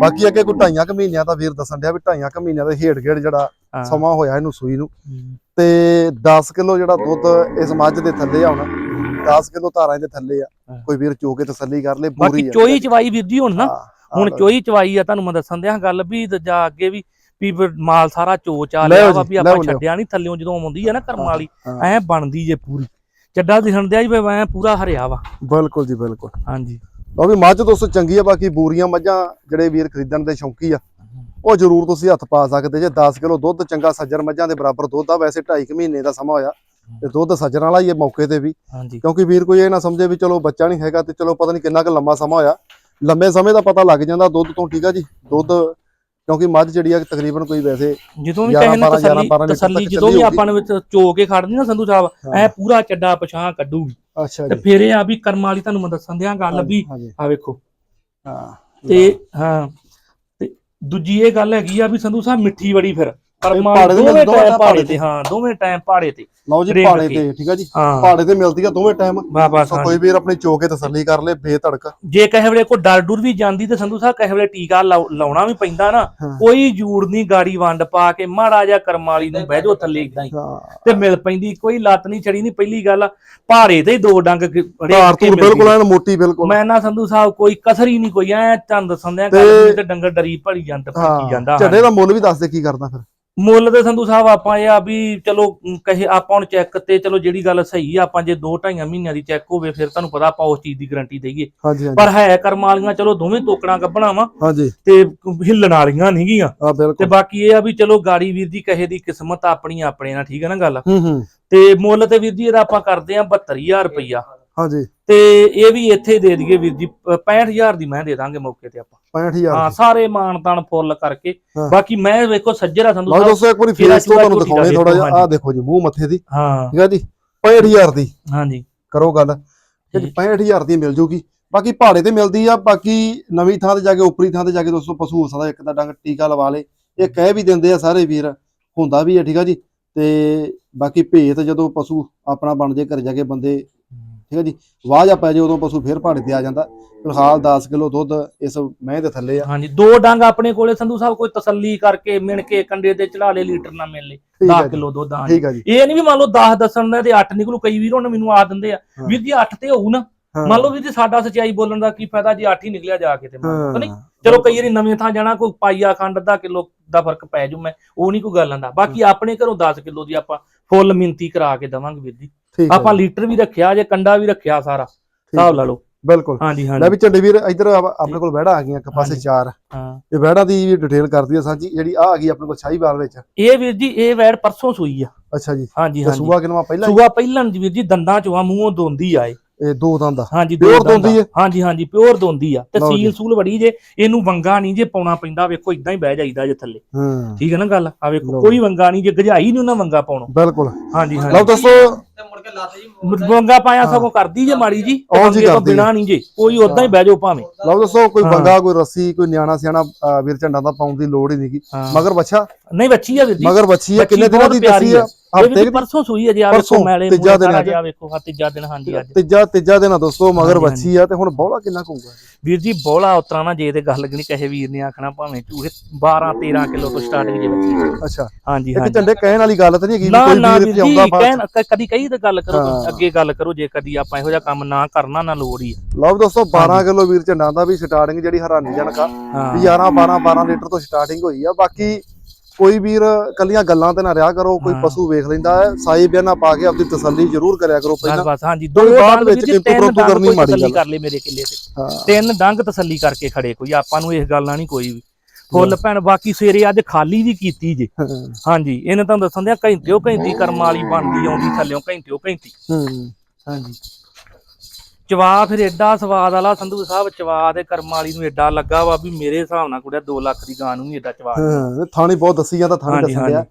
Speaker 1: ਬਾਕੀ ਅੱਗੇ ਕੋਈ ਢਾਈਆਂ ਕੁ ਮਹੀਨਿਆਂ ਦਾ ਵੀਰ ਦੱਸਣ ਡਿਆ ਵੀ ਢਾਈਆਂ ਕੁ ਮਹੀਨਿਆਂ ਦਾ ਹੇਠ ਗੇੜ ਜਿਹੜਾ। ਸਮਾਂ ਹੋਇਆ ਇਹਨੂੰ ਸੂਈ ਨੂੰ। ਤੇ 10 ਕਿਲੋ ਜਿਹੜਾ ਦੁੱਧ ਇਸ ਮੱਝ ਦੇ ਥੱਲੇ ਆ ਹੁਣ 10 ਕਿਲੋ ਧਾਰਾਂ ਦੇ ਥੱਲੇ ਆ। ਕੋਈ ਵੀਰ ਚੋ ਕੇ ਤਸੱਲੀ ਕਰ ਲੇ
Speaker 2: ਬਾਕੀ
Speaker 1: ਬੂਰੀ ਆ।
Speaker 2: ਚੋਈ ਚਵਾਈ ਵੀਰ ਜੀ ਹੁਣ ਨਾ। ਹੁਣ ਚੋਈ ਚਵਾਈ ਆ ਤੁਹਾਨੂੰ ਮੈਂ ਦੱਸਣ ਦਿਆਂ ਗੱਲ ਵੀ ਜਾ ਅੱਗੇ ਵੀ ਵੀ ਮਾਲ ਸਾਰਾ ਚੋ ਚਾ
Speaker 1: ਲੈ
Speaker 2: ਲਿਆ ਵਾ ਵੀ ਆਪਾਂ। ਛੱਡਿਆ ਨਹੀਂ ਥੱਲਿਓਂ ਜਦੋਂ ਆਉਂਦੀ ਆ ਨਾ ਕਰਮ ਵਾਲੀ। ਐ ਬਣਦੀ ਜੇ ਪੂਰੀ। ਚੱਡਾ ਦਿਖਣ ਦਿਆ ਜੀ ਵੀ ਐ ਪੂਰਾ ਹਰਿਆ ਵਾ।
Speaker 1: ਬਿਲਕੁਲ ਜੀ ਬਿਲਕੁਲ।
Speaker 2: ਹਾਂਜੀ।
Speaker 1: ਲਓ ਵੀ ਮੱਝ ਦੋਸਤੋ ਚੰਗੀ ਆ ਬਾਕੀ ਬੂਰੀਆਂ ਮੱਝਾਂ ਜਿਹੜੇ ਵੀਰ ਖਰੀਦਣ ਦੇ ਸ਼ੌਂਕੀ ਆ ਉਹ ਜ਼ਰੂਰ ਤੁਸੀਂ ਹੱਥ ਪਾ ਸਕਦੇ ਜੇ। 10 ਕਿਲੋ ਦੁੱਧ ਚੰਗਾ ਸੱਜਰ ਮੱਝਾਂ ਦੇ ਬਰਾਬਰ ਦੁੱਧ ਆ ਵੈਸੇ 2.5 ਮਹੀਨੇ ਦਾ ਸਮਾਂ ਹੋਇਆ। ਤੇ ਦੁੱਧ ਸੱਜਣ ਵਾਲਾ ਹੀ ਹੈ ਮੌਕੇ ਤੇ ਵੀ।
Speaker 2: ਹਾਂਜੀ।
Speaker 1: ਕਿਉਂਕਿ ਵੀਰ ਕੋਈ ਇਹ ਨਾ ਸਮਝੇ ਵੀ ਚਲੋ ਬੱਚਾ ਨਹੀਂ ਹੈਗਾ ਤੇ ਚਲੋ ਪਤਾ ਨਹੀਂ ਕਿੰਨਾ ਕੁ ਲੰਮਾ ਸਮਾਂ ਹੋਇਆ। ਲੰਮੇ ਸਮੇਂ ਦਾ ਪਤਾ ਲੱਗ ਜਾਂਦਾ ਦੁੱਧ ਤੋਂ ਠੀਕ ਆ ਜੀ? ਦੁੱਧ ਕਿਉਂਕਿ ਮੱਝ ਜਿਹੜੀ ਆ ਤਕਰੀਬਨ ਕੋਈ ਵੈਸੇ
Speaker 2: ਜਦੋਂ ਵੀ
Speaker 1: 11,
Speaker 2: ਕਹੇ ਨਾ
Speaker 1: 12,
Speaker 2: ਤਸੱਲੀ
Speaker 1: 12 ਲੀਟਰ
Speaker 2: ਤਸੱਲੀ ਜਦੋਂ ਵੀ ਆਪਾਂ ਨੇ ਵਿੱਚ ਚੋ ਕੇ ਖੜਨੀ ਨਾ ਸੰਧੂ ਸਾਹਿਬ। ਐ ਪੂਰਾ ਚੱਡਾ ਪਛਾਂ ਕੱਢੂਗੀ।
Speaker 1: ਅੱਛਾ
Speaker 2: ਤੇ
Speaker 1: ਜੀ।
Speaker 2: ਫਿਰ ਇਹ ਆ ਵੀ ਕਰਮ ਵਾਲੀ ਤੁਹਾਨੂੰ ਮੈਂ ਦੱਸਣ ਦਿਆਂ ਗੱਲ ਵੀ ਆ ਵੇਖੋ।
Speaker 1: ਹਾਂ
Speaker 2: ਤੇ ਹਾਂ ਤੇ ਦੂਜੀ ਇਹ ਗੱਲ ਹੈਗੀ ਆ ਵੀ ਸੰਧੂ ਸਾਹਿਬ ਮਿੱਠੀ ਬੜੀ ਫਿਰ।
Speaker 1: ਪਹਾੜੇ ਤੇ
Speaker 2: ਦੋਵੇਂ ਟਾਈਮ ਪਹਾੜੇ ਤੇ? ਹਾਂ ਦੋਵੇਂ ਟਾਈਮ ਪਹਾੜੇ ਤੇ।
Speaker 1: ਲਓ ਜੀ ਪਹਾੜੇ
Speaker 2: ਕੇ।
Speaker 1: ਤੇ ਠੀਕ ਆ ਜੀ? ਪਹਾੜੇ ਤੇ ਮਿਲਦੀ ਆ ਦੋਵੇਂ ਟਾਈਮ ਸੋ ਕੋਈ ਵੀਰ ਆਪਣੀ ਚੋ ਕੇ ਤਸੱਲੀ ਕਰ ਲੇ ਬੇਧੜਕ।
Speaker 2: ਜੇ ਕਿਸੇ ਵੇਲੇ ਕੋਈ ਡਰ ਡੁਰ ਵੀ ਜਾਂਦੀ ਤੇ ਸੰਧੂ ਸਾਹਿਬ ਕਿਸੇ ਵੇਲੇ ਟੀਕਾ ਲਾਉ- ਲਾਉਣਾ ਵੀ ਪੈਂਦਾ ਨਾ। ਕੋਈ ਜੂੜ ਨਹੀਂ ਗਾੜੀ ਵੰਡ ਪਾ ਕੇ ਮਾੜਾ ਜਿਹਾ ਕਰਮ ਵਾਲੀ ਨੂੰ ਬਹਿ ਜਾਓ ਥੱਲੇ ਇਦਾਂ ਹੀ। ਤੇ ਮਿਲ ਪੈਂਦੀ ਕੋਈ ਲੱਤ ਨਹੀਂ ਛੜੀ ਨਹੀਂ ਪਹਿਲੀ ਗੱਲ ਪਹਾੜੇ ਤੇ ਦੋ ਡੰਗ ਕ-
Speaker 1: ਧਾਰ
Speaker 2: ਕੇ ਮਿਲਦੀ।
Speaker 1: ਬਿਲਕੁਲ ਐਨ ਮੋਟੀ ਬਿਲਕੁਲ।
Speaker 2: ਮੈਂ ਨਾ ਸੰਧੂ ਸਾਹਿਬ ਕੋਈ ਕਸਰ ਹੀ ਨਹੀਂ ਕੋਈ ਐ ਚੰਦ ਦੱਸਣ ਦਿਆਂ
Speaker 1: ਤੇ-
Speaker 2: ਗੱਲ ਵੀ ਤੇ ਡੰਗਰ ਡਰੀ ਜੰਤ ਭੱਜੀ ਜਾਂਦਾ
Speaker 1: ਝੱਡੇ ਦਾ ਮੁੱਲ ਵੀ ਦੱਸ ਦੇ ਕੀ ਕਰਦਾ ਫਿਰ।
Speaker 2: ਮੁੱਲ ਤੇ ਸੰਧੂ ਸਾਹਿਬ ਆਪਾਂ ਇਹ ਆ ਵੀ ਚਲੋ ਕਹੇ ਆਪਾਂ ਹੁਣ ਚੈੱਕ ਤੇ ਚਲੋ ਜਿਹੜੀ ਗੱਲ ਸਹੀ ਆ ਆਪਾਂ ਜੇ 2 2.5 ਮਹੀਨਿਆਂ ਦੀ ਚੈੱਕ ਹੋਵੇ ਫਿਰ ਤੁਹਾਨੂੰ ਪਤਾ ਆਪਾਂ ਉਸ ਚੀਜ਼ ਦੀ ਗਾਰੰਟੀ ਦਈਏ। ਪਰ ਹੈ ਕਰਮ ਵਾਲੀਆਂ ਚਲੋ ਦੋਵੇਂ ਤੋਕੜਾਂ ਕੱਢਣਾ ਵਾ ਤੇ ਹਿੱਲਣ ਵਾਲੀਆਂ ਨਹੀਂ ਗੀਆਂ। ਤੇ ਬਾਕੀ ਇਹ ਆ ਵੀ ਚਲੋ ਗਾੜੀ ਵੀਰ ਦੀ ਕਹੇ ਦੀ ਕਿਸਮਤ ਆਪਣੀ ਆਪਣੇ ਨਾਲ ਠੀਕ ਹੈ ਨਾ ਗੱਲ?
Speaker 1: ਹੂੰ ਹੂੰ।
Speaker 2: ਤੇ ਮੁੱਲ ਤੇ ਵੀਰ ਜੀ ਇਹਦਾ ਆਪਾਂ ਕਰਦੇ ਆ 72000 ਰੁਪਈਆ।
Speaker 1: ਹਾਂਜੀ।
Speaker 2: ਤੇ ਇਹ ਵੀ ਇੱਥੇ ਦੇ ਦਈਏ ਵੀਰ ਜੀ ਅ, 65000 ਦੀ ਮੈਂ ਦੇ ਦਾਂਗੇ ਮੌਕੇ ਤੇ ਆਪਾਂ।
Speaker 1: 65000
Speaker 2: ਹਾਂ ਸਾਰੇ ਮਾਣ ਤਾਣ ਫੁੱਲ ਕਰਕੇ।
Speaker 1: ਹਾਂ।
Speaker 2: ਬਾਕੀ ਮੈਂ ਵੇਖੋ ਸੱਜਰਾ ਸੰਧੂ ਸਾਹਿਬ
Speaker 1: ਦੋਸਤੋ ਇੱਕ ਵਾਰੀ ਫੇਸ ਤੋਂ ਤੁਹਾਨੂੰ ਦਿਖਾਉਣੇ ਥੋੜਾ ਜਿਹਾ।
Speaker 2: ਦੇਖੋ,
Speaker 1: ਆ ਦੇਖੋ ਜੀ ਮੂੰਹ ਮੱਥੇ ਦੀ।
Speaker 2: ਹਾਂ।
Speaker 1: ਠੀਕ ਆ ਜੀ? 65000 ਦੀ।
Speaker 2: ਹਾਂਜੀ।
Speaker 1: ਕਰੋ ਗੱਲ।
Speaker 2: ਜੀ।
Speaker 1: 65000 ਦੀ ਮਿਲ ਜੂਗੀ। ਬਾਕੀ ਪਹਾੜੇ ਤੇ ਮਿਲਦੀ ਆ ਬਾਕੀ ਨਵੀਂ ਥਾਂ ਤੇ ਜਾ ਕੇ ਉਪਰੀ ਥਾਂ ਤੇ ਜਾ ਕੇ ਦੋਸਤੋ ਪਸ਼ੂ ਹੋ ਸਕਦਾ ਇੱਕ ਦਾ ਡੰਗ ਟੀਕਾ ਲਵਾ ਲੇ। ਇਹ ਕਹਿ ਵੀ ਦਿੰਦੇ ਆ ਸਾਰੇ ਵੀਰ ਹੁੰਦਾ ਵੀ ਆ ਠੀਕ ਆ ਜੀ? ਤੇ ਬਾਕੀ ਭੇਤ ਜਦੋਂ ਪਸ਼ੂ ਆਪਣਾ ਬਣ ਜੇ ਘਰ ਜਾ ਕੇ ਬੰਦੇ ਠੀਕ ਆ ਜੀ? ਵਾਹ ਜਾ ਪੈ ਜੇ ਉਦੋਂ ਪਸ਼ੂ ਫੇਰ ਪਹਾੜੇ ਤੇ ਆ ਜਾਂਦਾ। ਫਿਲਹਾਲ 10 ਕਿਲੋ ਦੁੱਧ ਇਸ ਮਹਿ ਦੇ ਥੱਲੇ ਆ।
Speaker 2: ਹਾਂਜੀ ਦੋ ਡੰਗ ਆਪਣੇ ਕੋਲੇ ਸੰਧੂ ਸਾਹਿਬ ਕੋਈ ਤਸੱਲੀ ਕਰਕੇ ਮਿਣ ਕੇ ਕੰਡੇ ਤੇ ਚੜਾ ਲੇ ਲੀਟਰ ਨਾ ਮਿਲ ਲੇ
Speaker 1: ਠੀਕ
Speaker 2: 10
Speaker 1: ਆ ਜੀ।
Speaker 2: ਕਿਲੋ ਦੁੱਧ
Speaker 1: ਆ
Speaker 2: ਇਹ ਨਹੀਂ ਵੀ ਮੰਨ ਲਓ 10 ਦੱਸਣ ਦਾ ਤੇ 8 ਨਿਕਲੂ ਕਈ ਵੀਰ ਹੁਣ ਮੈਨੂੰ ਆ ਦਿੰਦੇ ਆ।
Speaker 1: ਹਾਂ।
Speaker 2: ਵੀਰ ਜੀ 8 ਤੇ ਹੋਊ ਨਾ
Speaker 1: ਹਾਂ।
Speaker 2: ਮੰਨ ਲਓ ਵੀਰ ਜੀ ਸਾਡਾ ਸਚਾਈ ਬੋਲਣ ਦਾ ਕੀ ਫਾਇਦਾ ਜੇ 8 ਹੀ ਨਿਕਲਿਆ ਜਾ ਕੇ ਤੇ ਮੰਨ
Speaker 1: ਹਾਂ।
Speaker 2: ਨਹੀਂ? ਚਲੋ ਕਈ ਵਾਰੀ ਨਵੀਂ ਥਾਂ ਜਾਣਾ ਕੋਈ ਪਾਈਆ ਖੰਡ ਅੱਧਾ ਕਿਲੋ ਦਾ ਫ਼ਰਕ ਪੈ ਜੂ ਮੈਂ ਉਹ ਨਹੀਂ ਕੋਈ ਗੱਲ ਆਂਦਾ। ਬਾਕੀ ਆਪਣੇ ਘਰੋਂ 10 ਕਿਲੋ ਦੀ ਆਪਾਂ ਫੁੱਲ ਮਿੰਤੀ ਕਰਾ ਕੇ ਦਵਾਂਗੇ ਵੀਰ ਜੀ।
Speaker 1: ਹੈ
Speaker 2: ਆਪਾਂ ਲੀਟਰ ਵੀ ਰੱਖਿਆ ਜੇ ਕੰਡਾ ਵੀ ਰੱਖਿਆ ਸਾਰਾ ਹਿਸਾਬ ਲਾ ਲਓ।
Speaker 1: ਬਿਲਕੁਲ।
Speaker 2: ਹਾਂਜੀ
Speaker 1: ਲੈ
Speaker 2: ਹਾਂਜੀ
Speaker 1: ਵੀ ਝੰਡੇ ਵੀਰ ਇੱਧਰ ਆਪਣੇ ਕੋਲ ਵਹਿੜਾ ਆ ਗਈਆਂ ਇੱਕ ਪਾਸੇ। ਚਾਰ।
Speaker 2: ਹਾਂ।
Speaker 1: ਇਹ ਵਹਿੜਾ ਦੀ ਵੀ ਡਿਟੇਲ ਕਰਦੀ ਆ ਸਾਂਝੀ ਜਿਹੜੀ ਆ ਆ ਗਈ ਆਪਣੇ ਕੋਲ ਸ਼ਾਹੀਵਾਲ ਵਿੱਚ।
Speaker 2: ਇਹ ਵੀਰ ਜੀ ਇਹ ਵੈੜ ਪਰਸੋਂ ਸੂਈ ਆ।
Speaker 1: ਅੱਛਾ ਜੀ।
Speaker 2: ਹਾਂਜੀ ਹਾਂਜੀ।
Speaker 1: ਸੂਆ ਕਿਨਵਾ ਪਹਿਲਾਂ?
Speaker 2: ਸੂਆ ਪਹਿਲਾਂ ਜੀ ਵੀਰ ਜੀ ਦੰਦਾਂ ਚੋਂ ਆ ਮੂੰਹੋਂ ਦੋਂਦੀ ਆ ਇਹ।
Speaker 1: ਇਹ ਦੋ ਦੰਦ
Speaker 2: ਹਾਂਜੀ ਦੋ ਦੰਦਾਂ।
Speaker 1: ਹੈ?
Speaker 2: ਹਾਂਜੀ ਹਾਂਜੀ ਪਿਓਰ ਦੋਂਦੀ ਆ। ਤੇ
Speaker 1: ਲਓ।
Speaker 2: ਸੀਲ ਸੂਲ ਵੜੀ ਜੇ ਇਹਨੂੰ ਵੰਗਾ ਨਹੀਂ ਜੇ ਪਾਉਣਾ ਪੈਂਦਾ ਵੇਖੋ ਇਦਾਂ ਹੀ ਬਹਿ ਜਾਈਦਾ ਜੇ ਥੱਲੇ।
Speaker 1: ਹਾਂ।
Speaker 2: ਠੀਕ ਹੈ ਨਾ ਗੱਲ? ਆ ਵੇਖੋ
Speaker 1: ਲਓ।
Speaker 2: ਕੋਈ ਵੰਗਾ ਨਹੀਂ ਜੇ ਗਜਾਈ ਨਹੀਂ ਉਹਨਾਂ ਵੰਗਾ ਪਾਉਣਾ।
Speaker 1: ਬਿਲਕੁਲ।
Speaker 2: ਹਾਂਜੀ
Speaker 1: ਲਓ
Speaker 2: ਹਾਂਜੀ
Speaker 1: ਦੱਸੋ
Speaker 2: ਵੰਗਾ ਪਾਇਆ ਸਗੋਂ ਕਰਦੀ ਜੇ ਮਾੜੀ ਜੀ
Speaker 1: ਉਹ ਜੀ ਕਰਦੀ।
Speaker 2: ਬਿਨਾ ਨਹੀਂ ਜੇ ਕੋਈ ਉਦਾਂ ਹੀ ਬਹਿ ਜਾਓ ਭਾਵੇਂ।
Speaker 1: ਲਓ ਦੱਸੋ ਕੋਈ। ਬੰਗਾ ਕੋਈ ਰੱਸੀ ਕੋਈ ਨਿਆਣਾ ਸਿਆਣਾ ਵੀਰ ਝੰਡਾ ਦਾ ਪਾਉਣ ਦੀ ਲੋੜ ਹੀ ਨਹੀਂਗੀ। ਮਗਰ ਬੱਚਾ
Speaker 2: ਨਹੀਂ ਬੱਚੀ ਆ ਜੀ
Speaker 1: ਮਗਰ ਬੱਚੀ ਆ ਕਿੰਨੇ ਦਿਨਾਂ ਦੀ ਦੱਸੀ ਆ? ਹਫ਼ਤੇ
Speaker 2: ਪਰਸੋਂ ਸੂਈ ਹੈ ਜੀ ਆ ਵੇਖੋ ਮੈਲੇ
Speaker 1: ਤੀਜਾ ਦਿਨ ਅੱਜ।
Speaker 2: ਜਿਹਾ ਵੇਖੋ ਹਾਂ ਤੀਜਾ ਦਿਨ ਹਾਂਜੀ ਅੱਜ।
Speaker 1: ਤੀਜਾ ਤੀਜਾ ਦਿਨ ਆ ਦੋਸਤੋ ਮਗਰ ਬੱਚੀ ਆ ਤੇ ਹੁਣ ਬੌਲਾ ਕਿੰਨਾ ਕਹੂਗਾ
Speaker 2: ਵੀਰ ਜੀ ਬੋਲਾ ਉਤਰਾ ਨਾ ਜੇ ਤੇ ਗੱਲ ਨਹੀਂ ਕਹੇ ਵੀਰ ਨੇ ਆਖਣਾ ਭਾਵੇਂ ਝੂਠੇ 12 13 ਕਿਲੋ ਤੋਂ ਸਟਾਰਟਿੰਗ ਜੇ ਬੱਚੀ
Speaker 1: ਅੱਛਾ।
Speaker 2: ਹਾਂਜੀ
Speaker 1: ਇੱਕ
Speaker 2: ਹਾਂਜੀ।
Speaker 1: ਝੰਡੇ ਕਹਿਣ ਵਾਲੀ ਗੱਲ ਤਾਂ ਨਹੀਂ ਹੈਗੀ ਕੋਈ ਵੀਰ
Speaker 2: ਜੀ
Speaker 1: ਆਉਂਦਾ ਬਾਅਦ
Speaker 2: ਕਦੀ ਕਹੀ ਤਾਂ ਗੱਲ ਕਰੋ। ਅੱਗੇ ਗੱਲ ਕਰੋ ਜੇ ਕਦੀ ਆਪਾਂ ਇਹੋ ਜਿਹਾ ਕੰਮ ਨਾ ਕਰਨਾ ਨਾ ਲੋੜ ਹੀ ਆ।
Speaker 1: ਲਓ ਦੋਸਤੋ 12 ਕਿਲੋ ਵੀਰ ਝੰਡਾ ਦਾ ਵੀ ਸਟਾਰਟਿੰਗ ਜਿਹੜੀ ਹੈਰਾਨੀਜਨਕ ਆ
Speaker 2: ਹਾਂ।
Speaker 1: ਵੀ 11 12 12 ਲੀਟਰ ਤੋਂ ਸਟਾਰਟਿੰਗ ਹੋਈ ਆ। ਬਾਕੀ ਕੋਈ ਵੀਰ ਕੱਲੀਆਂ ਗੱਲਾਂ ਤੇ ਨਾ ਰਿਹਾ ਕਰੋ ਕੋਈ। ਪਸ਼ੂ ਵੇਖ ਲੈਂਦਾ ਹੈ ਸਾਈ ਬਿਆਨਾ ਪਾ ਕੇ ਆਪਣੀ ਤਸੱਲੀ ਜ਼ਰੂਰ ਕਰਿਆ ਕਰੋ ਪਹਿਲਾਂ।
Speaker 2: ਬਸ ਹਾਂਜੀ ਦੋ
Speaker 1: ਬਾਅਦ ਵਿੱਚ ਕਿੰਤੂ
Speaker 2: ਤਿੰਨ
Speaker 1: ਪਰੰਤੂ ਕਰਨੀ ਮਾੜੀ
Speaker 2: ਤਸੱਲੀ
Speaker 1: ਗੱਲ।
Speaker 2: ਕਰ ਲੈ ਮੇਰੇ ਕਿੱਲੇ ਤੇ। ਤਿੰਨ ਡੰਗ ਤਸੱਲੀ ਕਰਕੇ ਖੜੇ ਕੋਈ ਆਪਾਂ ਨੂੰ ਇਸ ਗੱਲ ਨਾਲ ਨਹੀਂ ਕੋਈ ਵੀ। ਫੁੱਲ ਭੈਣ ਬਾਕੀ ਸਵੇਰੇ ਅੱਜ ਖਾਲੀ ਵੀ ਕੀਤੀ ਜੇ। ਹਾਂਜੀ ਇਹਨੇ ਤੁਹਾਨੂੰ ਦੱਸਣ ਦਿਆ ਘੰਟਿਓ ਘੰਟੀ ਕਰਮ ਵਾਲੀ ਬਣਦੀ ਆਉਂਦੀ ਥੱਲਿਓ ਘੰਟਿਓ ਘੰਟੀ। ਹਾਂਜੀ। ਚਵਾ ਫਿਰ ਐਡਾ ਸਵਾਦ ਵਾਲਾ ਸੰਧੂ ਸਾਹਿਬ ਚਵਾ ਤੇ ਕਰਮ ਵਾਲੀ ਨੂੰ ਐਡਾ ਲੱਗਾ ਵਾ ਵੀ ਮੇਰੇ ਹਿਸਾਬ ਨਾਲ ਕੁੜਿਆ 2 ਲੱਖ ਦੀ ਗਾਂ ਨੂੰ ਵੀ ਐਡਾ ਚਵਾ
Speaker 1: ਹਾਂ ਥਾਣੀ ਬਹੁਤ ਦੱਸੀ ਜਾਂਦਾ ਥਾਣੀ ਦੱਸਣ ਦਿਆ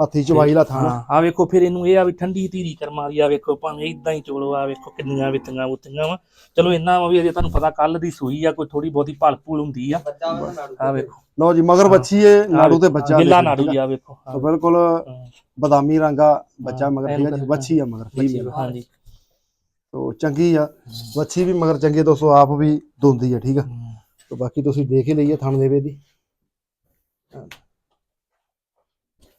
Speaker 1: ਹੱਥੀ ਚਵਾਈ ਲਾ ਥਾਣਾ।
Speaker 2: ਆ ਵੇਖੋ ਫਿਰ ਇਹਨੂੰ ਇਹ ਆ ਵੀ ਠੰਡੀ ਧੀਰੀ ਕਰਮ ਵਾਲੀ ਆ ਵੇਖੋ ਭਾਵੇਂ ਇਦਾਂ ਹੀ ਚੋਲੋ ਆ ਵੇਖੋ ਕਿੰਨੀਆਂ ਵਿਤੀਆਂ ਉਤੀਆਂ ਵਾ। ਚਲੋ ਇੰਨਾ ਵਾ ਵੀ ਅਜੇ ਤੁਹਾਨੂੰ ਪਤਾ ਕੱਲ ਦੀ ਸੂਈ ਆ ਕੋਈ ਥੋੜੀ ਬਹੁਤੀ ਭਲ ਭੂਲ ਹੁੰਦੀ ਆ। ਆ ਵੇਖੋ।
Speaker 1: ਲਓ ਜੀ ਮਗਰ ਬੱਚੀ ਏ ਨਾੜੂ ਤੇ ਬੱਚਾ
Speaker 2: ਗਿੱਲਾ ਨਾੜੂ ਜੀ
Speaker 1: ਆ।
Speaker 2: ਵੇਖੋ।
Speaker 1: ਬਿਲਕੁਲ ਬਦਾਮੀ ਰੰਗਾ ਬੱਚਾ ਮਗਰ ਠੀਕ ਹੈ। ਬੱਚੀ ਆ ਮਗਰ
Speaker 2: ਹਾਂਜੀ।
Speaker 1: ਤੋ ਚੰਗੀ ਆ। ਬੱਚੀ ਵੀ ਮਗਰ ਚੰਗੀ ਦੋਸਤੋ ਆਪ ਵੀ ਦੋਂਦੀ ਆ ਠੀਕ ਆ। ਤੋ ਬਾਕੀ ਤੁਸੀਂ ਦੇਖ ਹੀ ਲਈਏ ਥਣ ਦੇਵੇ ਦੀ।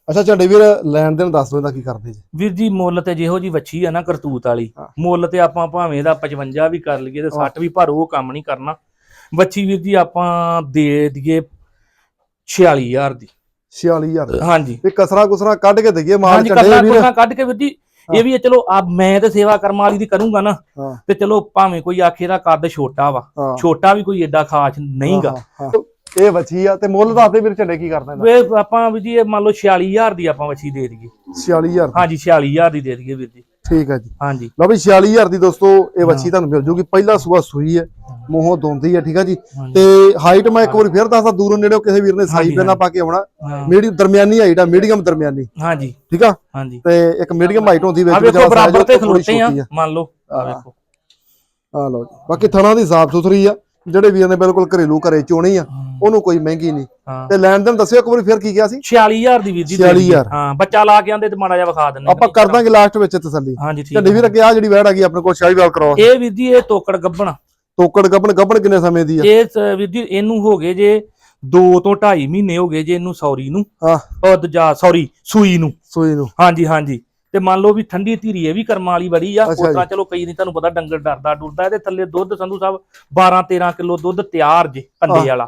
Speaker 1: ਅੱਛਾ ਝੰਡੇ ਵੀਰ ਲੈਣ ਦੇਣ ਦੱਸ ਦੋ ਇਹਦਾ ਕੀ ਕਰਦੇ ਜੀ।
Speaker 2: ਵੀਰ ਜੀ ਮੁੱਲ ਤੇ ਜਿਹੋ ਜੀ ਵੱਛੀ ਆ ਨਾ ਕਰਤੂਤ ਵਾਲੀ। ਮੁੱਲ ਤੇ ਆਪਾਂ ਭਾਵੇਂ ਇਹਦਾ 55 ਵੀ ਕਰ ਲਈਏ ਤੇ 60 ਵੀ ਪਰ ਉਹ ਕੰਮ ਨਹੀਂ ਕਰਨਾ। ਵੱਛੀ ਵੀਰ ਜੀ ਆਪਾਂ ਦੇ ਦਈਏ 46000 ਦੀ।
Speaker 1: 46000
Speaker 2: ਹਾਂਜੀ।
Speaker 1: ਇਹ ਕਸਰਾ ਕੁਸਰਾ ਕੱਢ ਕੇ ਦਈਏ ਮਾਲ ਝੰਡੇ ਵੀਰ।
Speaker 2: ਕੱਢ ਕੇ ਵੀਰ ਜੀ ਇਹ ਵੀ ਚਲੋ ਆ ਮੈਂ ਤੇ ਸੇਵਾ ਕਰਮ ਵਾਲੀ ਦੀ ਕਰੂੰਗਾ ਨਾ ਤੇ ਚਲੋ ਭਾਵੇਂ ਕੋਈ ਆਖੇ ਦਾ ਕੱਦ ਛੋਟਾ ਵਾ ਛੋਟਾ ਵੀ ਕੋਈ ਏਡਾ ਖਾਸ ਨਹੀਂਗਾ।
Speaker 1: ਇਹ ਬੱਚੀ ਆ ਤੇ ਮੁੱਲ ਦੱਸਦੇ ਵੀਰ ਝੰਡੇ ਕੀ ਕਰਦਾ
Speaker 2: ਵੇ ਆਪਾਂ ਵੀ ਜੀ ਇਹ ਮੰਨ ਲਓ 46000 ਦੀ ਆਪਾਂ ਵੱਛੀ ਦੇ ਦਈਏ।
Speaker 1: 46000
Speaker 2: ਹਾਂਜੀ 46000 ਦੀ ਦੇ ਦਈਏ ਵੀਰ ਜੀ।
Speaker 1: ਠੀਕ ਹੈ ਜੀ।
Speaker 2: ਹਾਂਜੀ।
Speaker 1: ਲਓ ਵੀ 46000 ਦੀ ਦੋਸਤੋ ਇਹ ਬੱਚੀ ਤੁਹਾਨੂੰ ਮਿਲ ਜੂਗੀ। ਪਹਿਲਾ ਸੂਆ ਸੂਈ ਹੈ ਮੂੰਹੋਂ ਦੋਂਦੀ ਹੈ ਠੀਕ ਹੈ ਜੀ। ਤੇ ਹਾਈਟ ਮੈਂ ਇੱਕ ਵਾਰੀ ਫੇਰ ਦੱਸਦਾ ਦੂਰੋਂ ਨੇੜਿਓਂ ਕਿਸੇ ਵੀਰ ਨੇ ਸਾਈ ਪੈਨਾ ਪਾ ਕੇ ਆਉਣਾ। ਮੀਡੀਅਮ ਦਰਮਿਆਨੀ ਹਾਈਟ ਆ ਮੀਡੀਅਮ ਦਰਮਿਆਨੀ।
Speaker 2: ਹਾਂਜੀ।
Speaker 1: ਠੀਕ ਆ?
Speaker 2: ਹਾਂਜੀ।
Speaker 1: ਤੇ ਇੱਕ ਮੀਡੀਅਮ ਹਾਈਟ ਹੁੰਦੀ ਵਿੱਚ ਜਿਹੜਾ
Speaker 2: ਬਰਾਬਰ ਤੇ ਖਲੋਤੇ ਆ ਮੰਨ ਲਓ। ਆ। ਵੇਖੋ।
Speaker 1: ਆ ਲਓ ਜੀ। ਬਾਕੀ ਥਣਾ ਦੀ ਸਾਫ਼ ਸੁਥਰੀ ਆ। ਜਿਹੜੇ ਵੀਰ ਨੇ ਬਿਲਕੁਲ ਘਰੇਲੂ ਘਰੇ ਚੋਣੀ ਆ ਉਹਨੂੰ ਕੋਈ ਮਹਿੰਗੀ ਨਹੀਂ।
Speaker 2: ਹਾਂ।
Speaker 1: ਤੇ ਲੈਣ ਦੇਣ ਦੱਸਿਓ ਇੱਕ ਵਾਰੀ ਫੇਰ ਕੀ ਗਿਆ ਸੀ?
Speaker 2: 46000 ਦੀ ਵੀਰ ਜੀ ਦੇ
Speaker 1: 46,000
Speaker 2: ਦਈਏ। ਹਾਂ ਬੱਚਾ ਲਾ ਕੇ ਆਂਦੇ ਤੇ ਮਾੜਾ ਜਿਹਾ ਵਿਖਾ ਦਿੰਦੇ
Speaker 1: ਆਪਾਂ ਕਰ ਦਾਂਗੇ ਲਾਸਟ ਵਿੱਚ ਤਸੱਲੀ।
Speaker 2: ਹਾਂਜੀ ਠੀਕ
Speaker 1: ਝੰਡੀ ਵੀਰ ਅੱਗੇ ਆ ਜਿਹੜੀ ਵੈੜ ਆ ਗਈ ਆਪਣੇ ਕੋਲ ਸ਼ਾਹੀਵਾਲ ਕਰੋ
Speaker 2: ਇਹ ਵੀਰ ਜੀ ਇਹ ਤੋਕੜ ਗੱਬਣ।
Speaker 1: ਤੋਕੜ ਗੱਬਣ ਗੱਬਣ ਕਿੰਨੇ ਸਮੇਂ ਦੀ ਆ?
Speaker 2: ਇਹ ਵੀਰ ਜੀ ਇਹਨੂੰ ਹੋ ਗਏ ਜੇ 2 ਤੋਂ 2.5 ਮਹੀਨੇ ਹੋ ਗਏ ਜੇ ਇਹਨੂੰ ਸੌਰੀ ਨੂੰ।
Speaker 1: ਹਾਂ।
Speaker 2: ਉਹ ਦੂਜਾ ਸੌਰੀ ਸੂਈ ਨੂੰ।
Speaker 1: ਸੂਈ ਨੂੰ।
Speaker 2: ਹਾਂਜੀ ਹਾਂਜੀ। ਤੇ ਮੰਨ ਲਓ ਵੀ ਠੰਡੀ ਧੀਰੀ ਇਹ ਵੀ ਕਰਮਾਂ ਵਾਲੀ ਬੜੀ ਆ ਉਤਰਾ ਚਲੋ ਕਈ ਨਹੀਂ ਤੁਹਾਨੂੰ ਪਤਾ ਡੰਗਰ ਡਰਦਾ ਡੁਰਦਾ ਇਹਦੇ ਥੱਲੇ ਦੁੱਧ ਸੰਧੂ ਸਾਹਿਬ 12 13 ਕਿਲੋ ਦੁੱਧ ਤਿਆਰ ਜੇ
Speaker 1: ਆਹ।
Speaker 2: ਵਾਲਾ।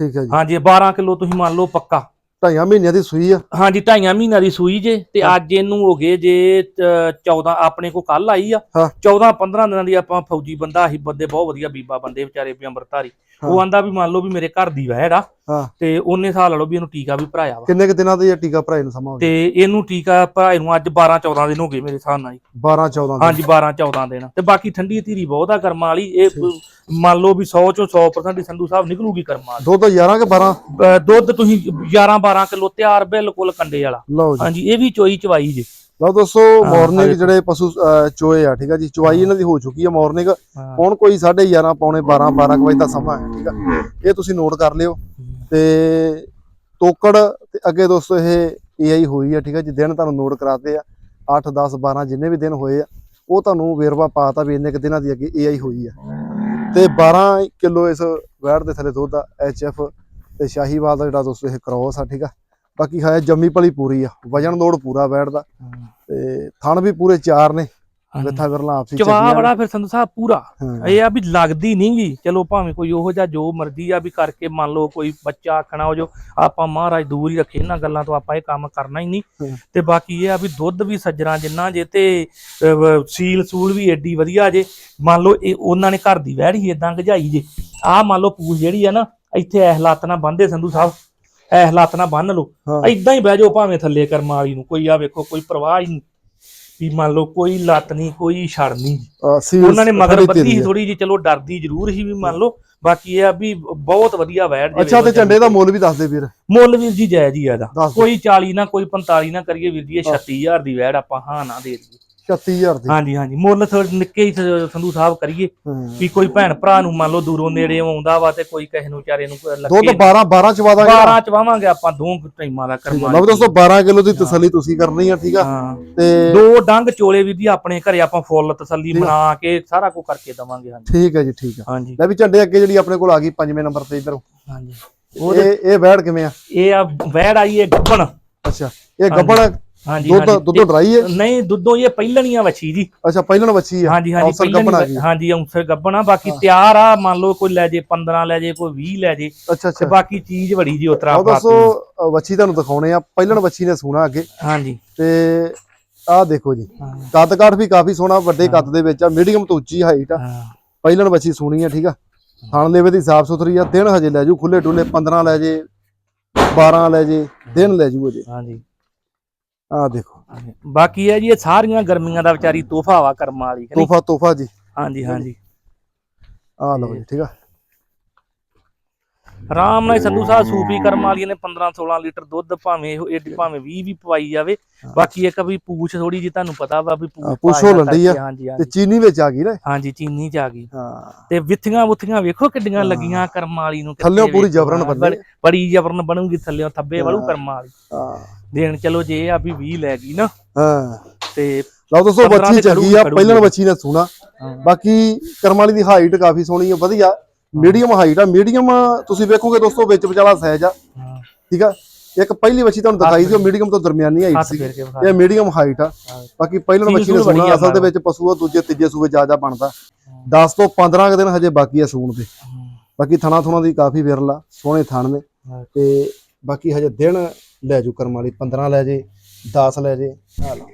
Speaker 1: ਠੀਕ ਹੈ ਜੀ।
Speaker 2: ਹਾਂਜੀ 12 ਕਿਲੋ ਤੁਸੀਂ ਮੰਨ ਲਓ ਪੱਕਾ।
Speaker 1: ਢਾਈਆਂ ਮਹੀਨਿਆਂ ਦੀ ਸੂਈ ਆ।
Speaker 2: ਹਾਂਜੀ ਢਾਈਆਂ ਮਹੀਨਿਆਂ ਦੀ ਸੂਈ ਜੇ ਤੇ ਅੱਜ ਇਹਨੂੰ ਹੋ ਗਏ ਜੇ ਅ, 14 ਆਪਣੇ ਕੋ ਕੱਲ ਆਈ ਆ।
Speaker 1: ਹਾਂ।
Speaker 2: 14 15 ਦਿਨਾਂ ਦੀ ਆਪਾਂ ਫੌਜੀ ਬੰਦਾ ਸੀ ਬੰਦੇ ਬਹੁਤ ਵਧੀਆ ਬੀਬਾ ਬੰਦੇ ਵਿਚਾਰੇ ਵੀ ਅੰਮ੍ਰਿਤਧਾਰੀ। ਉਹ। ਆਂਦਾ ਵੀ ਮੰਨ ਲਓ ਵੀ ਮੇਰੇ ਘਰ ਦੀ ਵਹਿੜ ਆ
Speaker 1: ਹਾਂ।
Speaker 2: ਤੇ ਉਹਨੇ ਹਿਸਾਬ ਲਾ ਲਓ ਵੀ ਇਹਨੂੰ ਟੀਕਾ ਵੀ ਭਰਾਇਆ ਵਾ।
Speaker 1: ਕਿੰਨੇ ਕੁ ਦਿਨਾਂ ਦਾ ਇਹ ਟੀਕਾ ਭਰਾਏ ਨੂੰ ਸਮਾਂ ਹੋ ਗਿਆ?
Speaker 2: ਤੇ ਇਹਨੂੰ ਟੀਕਾ ਭਰਾਏ ਨੂੰ ਅੱਜ 12 14 ਦਿਨ ਹੋ ਗਏ ਮੇਰੇ ਹਿਸਾਬ ਨਾਲ ਜੀ
Speaker 1: 12 14 ਦਿਨ।
Speaker 2: ਹਾਂਜੀ 12 14 ਦਿਨ। ਤੇ ਬਾਕੀ ਠੰਡੀ ਧੀਰੀ ਬਹੁਤ ਆ ਕਰਮਾਂ ਵਾਲੀ। ਇਹ ਮੰਨ ਲਓ ਵੀ 100 ਚੋਂ 100% ਹੀ ਸੰਧੂ ਸਾਹਿਬ ਨਿਕਲੂਗੀ ਕਰਮਾਂ ਵਾਲੀ।
Speaker 1: ਦੁੱਧ 11 ਕਿ 12
Speaker 2: ਅ, ਦੁੱਧ ਤੁਸੀਂ 11 12 ਕਿਲੋ ਤਿਆਰ ਬਿਲਕੁਲ ਕੰਡੇ ਵਾਲਾ। ਹਾਂਜੀ ਇਹ ਵੀ ਚੋਈ ਚਵਾਈ ਜੇ।
Speaker 1: ਲਓ ਦੋਸਤੋ ਮਾਰਨਿੰਗ। ਜਿਹੜੇ ਪਸ਼ੂ ਚੋਏ ਆ ਠੀਕ ਆ ਜੀ? ਚਵਾਈ ਇਹਨਾਂ ਦੀ ਹੋ ਚੁੱਕੀ ਆ ਮਾਰਨਿੰਗ। ਹੁਣ ਕੋਈ 11:30 ਪੌਣੇ 12 12 ਵਜੇ ਦਾ ਸਮਾਂ ਹੈ ਠੀਕ ਆ? ਇਹ ਤੁਸੀਂ ਨੋਟ ਕਰ ਲਿਓ। ਤੇ ਤੋਕੜ ਤੇ ਅੱਗੇ ਦੋਸਤੋ ਇਹ ਏਆਈ ਹੋਈ ਆ ਠੀਕ ਆ ਜੀ? ਦਿਨ ਤੁਹਾਨੂੰ ਨੋਟ ਕਰਾਤੇ ਆ। 8 10 12 ਜਿੰਨੇ ਵੀ ਦਿਨ ਹੋਏ ਆ ਉਹ ਤੁਹਾਨੂੰ ਵੇਰਵਾ ਪਾਤਾ ਵੀ ਇੰਨੇ ਕੁ ਦਿਨਾਂ ਦੀ ਅੱਗੇ ਏਆਈ ਹੋਈ ਆ। ਤੇ 12 ਕਿਲੋ ਇਸ ਵੈੜ ਦੇ ਥੱਲੇ ਦੁੱਧ ਆ ਐਚਐਫ ਤੇ ਸ਼ਾਹੀਵਾਲ ਦਾ ਜਿਹੜਾ ਦੋਸਤੋ ਇਹ ਕ੍ਰੋਸ ਆ ਠੀਕ ਆ? ਬਾਕੀ ਹੈ ਜੰਮੀ ਭਲੀ ਪੂਰੀ ਆ ਵਜਨ ਲੋਡ ਪੂਰਾ ਵੈੜ ਦਾ ਤੇ ਥਣ ਵੀ ਪੂਰੇ ਚਾਰ ਨੇ। ਵਿਥਾ ਵਿਰਲਾ ਆਪਸੀ
Speaker 2: ਚਵਾ ਬੜਾ ਫਿਰ ਸੰਧੂ ਸਾਹਿਬ ਪੂਰਾ। ਇਹ ਆ ਵੀ ਲੱਗਦੀ ਨੀ ਗੀ ਚਲੋ ਭਾਵੇਂ ਕੋਈ ਉਹੋ ਜਿਹਾ ਜੋ ਮਰਜ਼ੀ ਆ ਵੀ ਕਰਕੇ ਮੰਨ ਲਓ ਕੋਈ ਬੱਚਾ ਆਖਣਾ ਹੋ ਜੋ ਆਪਾਂ ਮਹਾਰਾਜ ਦੂਰ ਹੀ ਰੱਖੇ ਇਹਨਾਂ ਗੱਲਾਂ ਤੋਂ ਆਪਾਂ ਇਹ ਕੰਮ ਕਰਨਾ ਹੀ ਨਹੀਂ। ਤੇ ਬਾਕੀ ਇਹ ਆ ਵੀ ਦੁੱਧ ਵੀ ਸੱਜਣਾ ਜਿੰਨਾ ਜੇ ਤੇ ਸੀਲ ਸੂਲ ਵੀ ਏਡੀ ਵਧੀਆ ਜੇ ਮੰਨ ਲਓ ਇਹ ਉਹਨਾਂ ਨੇ ਘਰ ਦੀ ਵਹਿੜ ਹੀ ਇਦਾਂ ਗਜਾਈ ਜੇ ਆਹ ਮੰਨ ਲਓ ਪੂਛ ਜਿਹੜੀ ਆ ਨਾ ਇੱਥੇ ਐ ਹਾਲਾਤ ਨਾਲ ਬੰਨਦੇ ਸੰਧੂ ਸਾਹਿਬ ਐ ਹਾਲਾਤ ਨਾਲ ਬੰਨ ਲਓ। ਇਦਾਂ ਹੀ ਬਹਿ ਜਾਓ ਭਾਵੇਂ ਥੱਲੇ ਕਰਮਾਂ ਵਾਲੀ ਨੂੰ ਕੋਈ ਆ ਵੇਖੋ ਕੋਈ ਪਰਵਾਹ ਹੀ ਨਹੀਂ। ਵੀ ਮੰਨ ਲਓ ਕੋਈ ਲੱਤ ਨਹੀਂ ਕੋਈ ਛੜ ਨਹੀਂ। ਉਹਨਾਂ ਨੇ ਮਗਰ ਬੱਤੀ। ਥੋੜੀ ਜੀ ਚਲੋ ਡਰਦੀ ਜ਼ਰੂਰ ਸੀ ਵੀ ਮੰਨ ਲਓ। ਬਾਕੀ ਇਹ ਆ ਵੀ ਬਹੁਤ ਵਧੀਆ ਵੈਟ ਜੇ
Speaker 1: ਅੱਛਾ ਤੇ ਝੰਡੇ ਦਾ ਮੁੱਲ ਵੀ ਦੱਸ ਦੇ ਵੀਰ
Speaker 2: ਮੁੱਲ ਵੀਰ ਜੀ ਜਾਇਜ਼ ਹੀ ਆ
Speaker 1: ਦਿਓ।
Speaker 2: ਕੋਈ 40 ਨਾ ਕੋਈ 45 ਨਾ ਕਰੀਏ ਵੀਰ ਜੀ ਇਹ 36000 ਦੀ ਵੈਟ ਆਪਾਂ ਹਾਂ ਨਾ ਦੇ ਦਈਏ।
Speaker 1: 36000 ਦੀ।
Speaker 2: ਹਾਂਜੀ ਹਾਂਜੀ। ਮੁੱਲ ਥੋੜਾ ਨਿੱਕੇ ਹੀ ਸ- ਸੰਧੂ ਸਾਹਿਬ ਕਰੀਏ
Speaker 1: ਹਾਂ।
Speaker 2: ਵੀ ਕੋਈ ਭੈਣ ਭਰਾ ਨੂੰ ਮੰਨ ਲਓ ਦੂਰੋਂ ਨੇੜੇ ਆਉਂਦਾ ਵਾ ਤੇ ਕੋਈ ਕਿਸੇ ਨੂੰ ਵਿਚਾਰੇ ਨੂੰ ਕੋਈ
Speaker 1: ਦੁੱਧ
Speaker 2: ਲੱਗੇ।
Speaker 1: 12 12 ਚਵਾ ਦਾਂਗੇ
Speaker 2: 12 ਚਵਾਵਾਂਗੇ ਆਪਾਂ ਦੋ ਟਾਈਮਾਂ ਦਾ ਕਰਮਾ
Speaker 1: ਲਓ ਦੋਸਤੋ 12 ਕਿਲੋ ਦੀ ਤਸੱਲੀ ਤੁਸੀਂ ਕਰਨੀ ਆ ਠੀਕ ਆ।
Speaker 2: ਹਾਂ।
Speaker 1: ਤੇ
Speaker 2: ਦੋ ਡੰਗ ਚੋਲੇ ਵੀਰ ਜੀ ਆਪਣੇ ਘਰੇ ਆਪਾਂ ਫੁੱਲ ਤਸੱਲੀ ਬਣਾ ਕੇ ਸਾਰਾ ਕੁਝ ਕਰਕੇ ਦਵਾਂਗੇ ਹਾਂਜੀ।
Speaker 1: ਠੀਕ ਹੈ ਜੀ ਠੀਕ ਆ।
Speaker 2: ਹਾਂਜੀ।
Speaker 1: ਲੈ ਵੀ ਝੰਡੇ ਅੱਗੇ ਜਿਹੜੀ ਆਪਣੇ ਕੋਲ ਆ ਗਈ ਪੰਜਵੇਂ ਨੰਬਰ ਤੇ ਇਧਰ।
Speaker 2: ਹਾਂਜੀ।
Speaker 1: ਇਹ ਇਹ ਵੈੜ ਕਿਵੇਂ ਆ?
Speaker 2: ਇਹ ਆ ਵੈੜ ਆਈ ਹੈ ਗੱਬਣ।
Speaker 1: ਅੱਛਾ। ਇਹ ਗੱਬੜ
Speaker 2: ਹਾਂਜੀ
Speaker 1: ਦੁੱਧ
Speaker 2: ਹਾਂਜੀ।
Speaker 1: ਦੁੱਧ ਡਰਾਈ ਹੈ
Speaker 2: ਨਹੀਂ ਦੁੱਧੋਂ ਇਹ ਪਹਿਲਣੀਆਂ ਵੱਛੀ ਜੀ।
Speaker 1: ਅੱਛਾ ਪਹਿਲਣ ਬੱਚੀ ਆ।
Speaker 2: ਹਾਂਜੀ ਹਾਂਜੀ ਪਹਿਲਣੀ। ਹਾਂਜੀ ਅੰਸਰ ਗੱਬਣਾ ਬਾਕੀ ਤਿਆਰ ਆ ਮੰਨ ਲਓ ਕੋਈ ਲੈ ਜੇ 15 ਲੈ ਜੇ ਕੋਈ 20 ਲੈ ਜੇ।
Speaker 1: ਅੱਛਾ ਅੱਛਾ।
Speaker 2: ਬਾਕੀ ਚੀਜ਼ ਬੜੀ ਜੀ ਉਤਰਾ
Speaker 1: ਉਹ ਦੱਸੋ ਵੱਛੀ ਤੁਹਾਨੂੰ ਦਿਖਾਉਣੇ ਆ। ਪਹਿਲਣ ਵੱਛੀ ਨੇ ਸੋਨਾ ਅੱਗੇ।
Speaker 2: ਹਾਂਜੀ।
Speaker 1: ਤੇ ਆਹ ਦੇਖੋ ਜੀ।
Speaker 2: ਹਾਂ,
Speaker 1: ਕੱਦ ਕਾਠ ਵੀ ਕਾਫੀ ਸੋਹਣਾ ਵੱਡੇ ਕੱਦ ਦੇ ਵਿੱਚ ਆ। ਮੀਡੀਅਮ ਤੋਂ ਉੱਚੀ ਹਾਈਟ ਆ।
Speaker 2: ਹਾਂ,
Speaker 1: ਪਹਿਲਣ ਵੱਛੀ ਸੋਹਣੀ ਆ ਠੀਕ ਆ। ਥਣ ਲੇਵੇ ਦੀ ਸਾਫ਼ ਸੁਥਰੀ ਆ। ਦਿਨ ਹਜੇ ਲੈ ਜੂ ਖੁੱਲੇ ਡੁੱਲੇ। 15 ਲੈ ਜੇ 12 ਲੈ ਜੇ ਦਿਨ ਲੈ ਜੂ ਅਜੇ
Speaker 2: ਹਾਂਜੀ।
Speaker 1: ਆਹ ਦੇਖੋ।
Speaker 2: ਬਾਕੀ ਇਹ ਜੀ ਇਹ ਸਾਰੀਆਂ ਗਰਮੀਆਂ ਦਾ ਵਿਚਾਰੀ ਤੋਹਫਾ ਵਾ ਕਰਮਾਂ ਵਾਲੀ?
Speaker 1: ਤੋਹਫਾ ਤੋਹਫਾ ਜੀ।
Speaker 2: ਹਾਂਜੀ ਹਾਂਜੀ।
Speaker 1: ਆਹ ਲਓ ਜੀ ਠੀਕ ਆ।
Speaker 2: ਆਰਾਮ ਨਾਲ ਹੀ ਸੰਧੂ ਸਾਹਿਬ ਸੂਪੀ ਕਰਮਾਂ ਵਾਲੀਆਂ ਨੇ 15 16 ਲੀਟਰ ਦੁੱਧ ਭਾਵੇਂ ਇਹੋ ਏਡੀ ਭਾਵੇਂ 20 ਵੀ ਪਵਾਈ ਜਾਵੇ। ਬਾਕੀ ਇੱਕ ਵੀ ਪੂਛ ਥੋੜੀ ਜੀ ਤੁਹਾਨੂੰ ਪਤਾ ਵਾ ਵੀ
Speaker 1: ਹਾਂ,
Speaker 2: ਪੂਛ
Speaker 1: ਹੋਲਣ ਡਈ ਆ। ਤੇ ਚੀਨੀ ਵਿੱਚ ਆ ਗਈ ਨਾ।
Speaker 2: ਹਾਂਜੀ ਚੀਨੀ ਚ ਆ ਗਈ।
Speaker 1: ਹਾਂ।
Speaker 2: ਤੇ ਵਿਥੀਆਂ ਬੁੱਥੀਆਂ ਵੇਖੋ ਕਿੱਡੀਆਂ ਲੱਗੀਆਂ ਕਰਮਾਂ ਵਾਲੀ ਨੂੰ
Speaker 1: ਥੱਲਿਓਂ ਪੂਰੀ ਜਬਰਨ
Speaker 2: ਹਾਂ,
Speaker 1: ਬੰਨੀ।
Speaker 2: ਬੜੀ- ਜਬਰਨ ਬਣੂਗੀ ਥੱਲਿਓਂ ਥੱਬੇ ਵਾਲੂ ਕਰਮਾਂ ਵਾਲੀ।
Speaker 1: ਹਾਂ।
Speaker 2: ਦੇਣ ਚਲੋ ਜੇ ਆ ਵੀ 20 ਲੈ ਗਈ ਨਾ।
Speaker 1: ਹਾਂ।
Speaker 2: ਤੇ
Speaker 1: ਲਓ ਦੋਸਤੋ
Speaker 2: 15
Speaker 1: ਬੱਚੀ
Speaker 2: ਤੇ
Speaker 1: ਚੰਗੀ ਆ ਪਹਿਲਣ ਬੱਚੀ ਨੇ ਸੋਹਣਾ
Speaker 2: ਹਾਂ।
Speaker 1: ਬਾਕੀ ਕਰਮ ਵਾਲੀ ਦੀ ਹਾਈਟ ਕਾਫੀ ਸੋਹਣੀ ਆ ਵਧੀਆ। ਮੀਡੀਅਮ ਹਾਈਟ ਆ। ਮੀਡੀਅਮ ਤੁਸੀਂ ਵੇਖੋਗੇ ਦੋਸਤੋ ਵਿੱਚ ਵਿਚਾਲਾ ਸਾਈਜ਼ ਆ।
Speaker 2: ਹਾਂ,
Speaker 1: ਠੀਕ ਆ? ਇੱਕ ਪਹਿਲੀ ਬੱਚੀ ਤੁਹਾਨੂੰ ਦਿਖਾਈ ਸੀ ਉਹ ਮੀਡੀਅਮ ਤੋਂ ਦਰਮਿਆਨੀ ਹਾਈਟ
Speaker 2: ਹੱਥ
Speaker 1: ਸੀ।
Speaker 2: ਫੇਰ ਕੇ ਵਿਖਾ
Speaker 1: ਇਹ ਮੀਡੀਅਮ ਹਾਈਟ ਆ।
Speaker 2: ਹਾਂ।
Speaker 1: ਬਾਕੀ ਪਹਿਲਣ
Speaker 2: ਸੀਲ
Speaker 1: ਬੱਚੀ ਨੇ
Speaker 2: ਆ
Speaker 1: ਅਸਲ ਦੇ। ਵਿੱਚ ਪਸ਼ੂ ਆ ਦੂਜੇ ਤੀਜੇ ਸੂਏ ਜ਼ਿਆਦਾ ਬਣਦਾ। 10 ਤੋਂ 15 ਕੁ ਦਿਨ ਹਜੇ ਬਾਕੀ ਆ ਸੂਣ ਦੇ।
Speaker 2: ਹਾਂ,
Speaker 1: ਬਾਕੀ ਥਣਾ ਥੁਣਾ ਦੀ ਕਾਫੀ ਵਿਰਲਾ ਸੋਹਣੇ ਥਣ ਨੇ।
Speaker 2: ਹਾਂ।
Speaker 1: ਤੇ ਬਾਕੀ ਹਜੇ ਦਿਨ ਲੈ ਜੂ ਕਰਮ ਵਾਲੀ 15 ਲੈ ਜੇ 10 ਲੈ ਜੇ। ਆ ਲਓ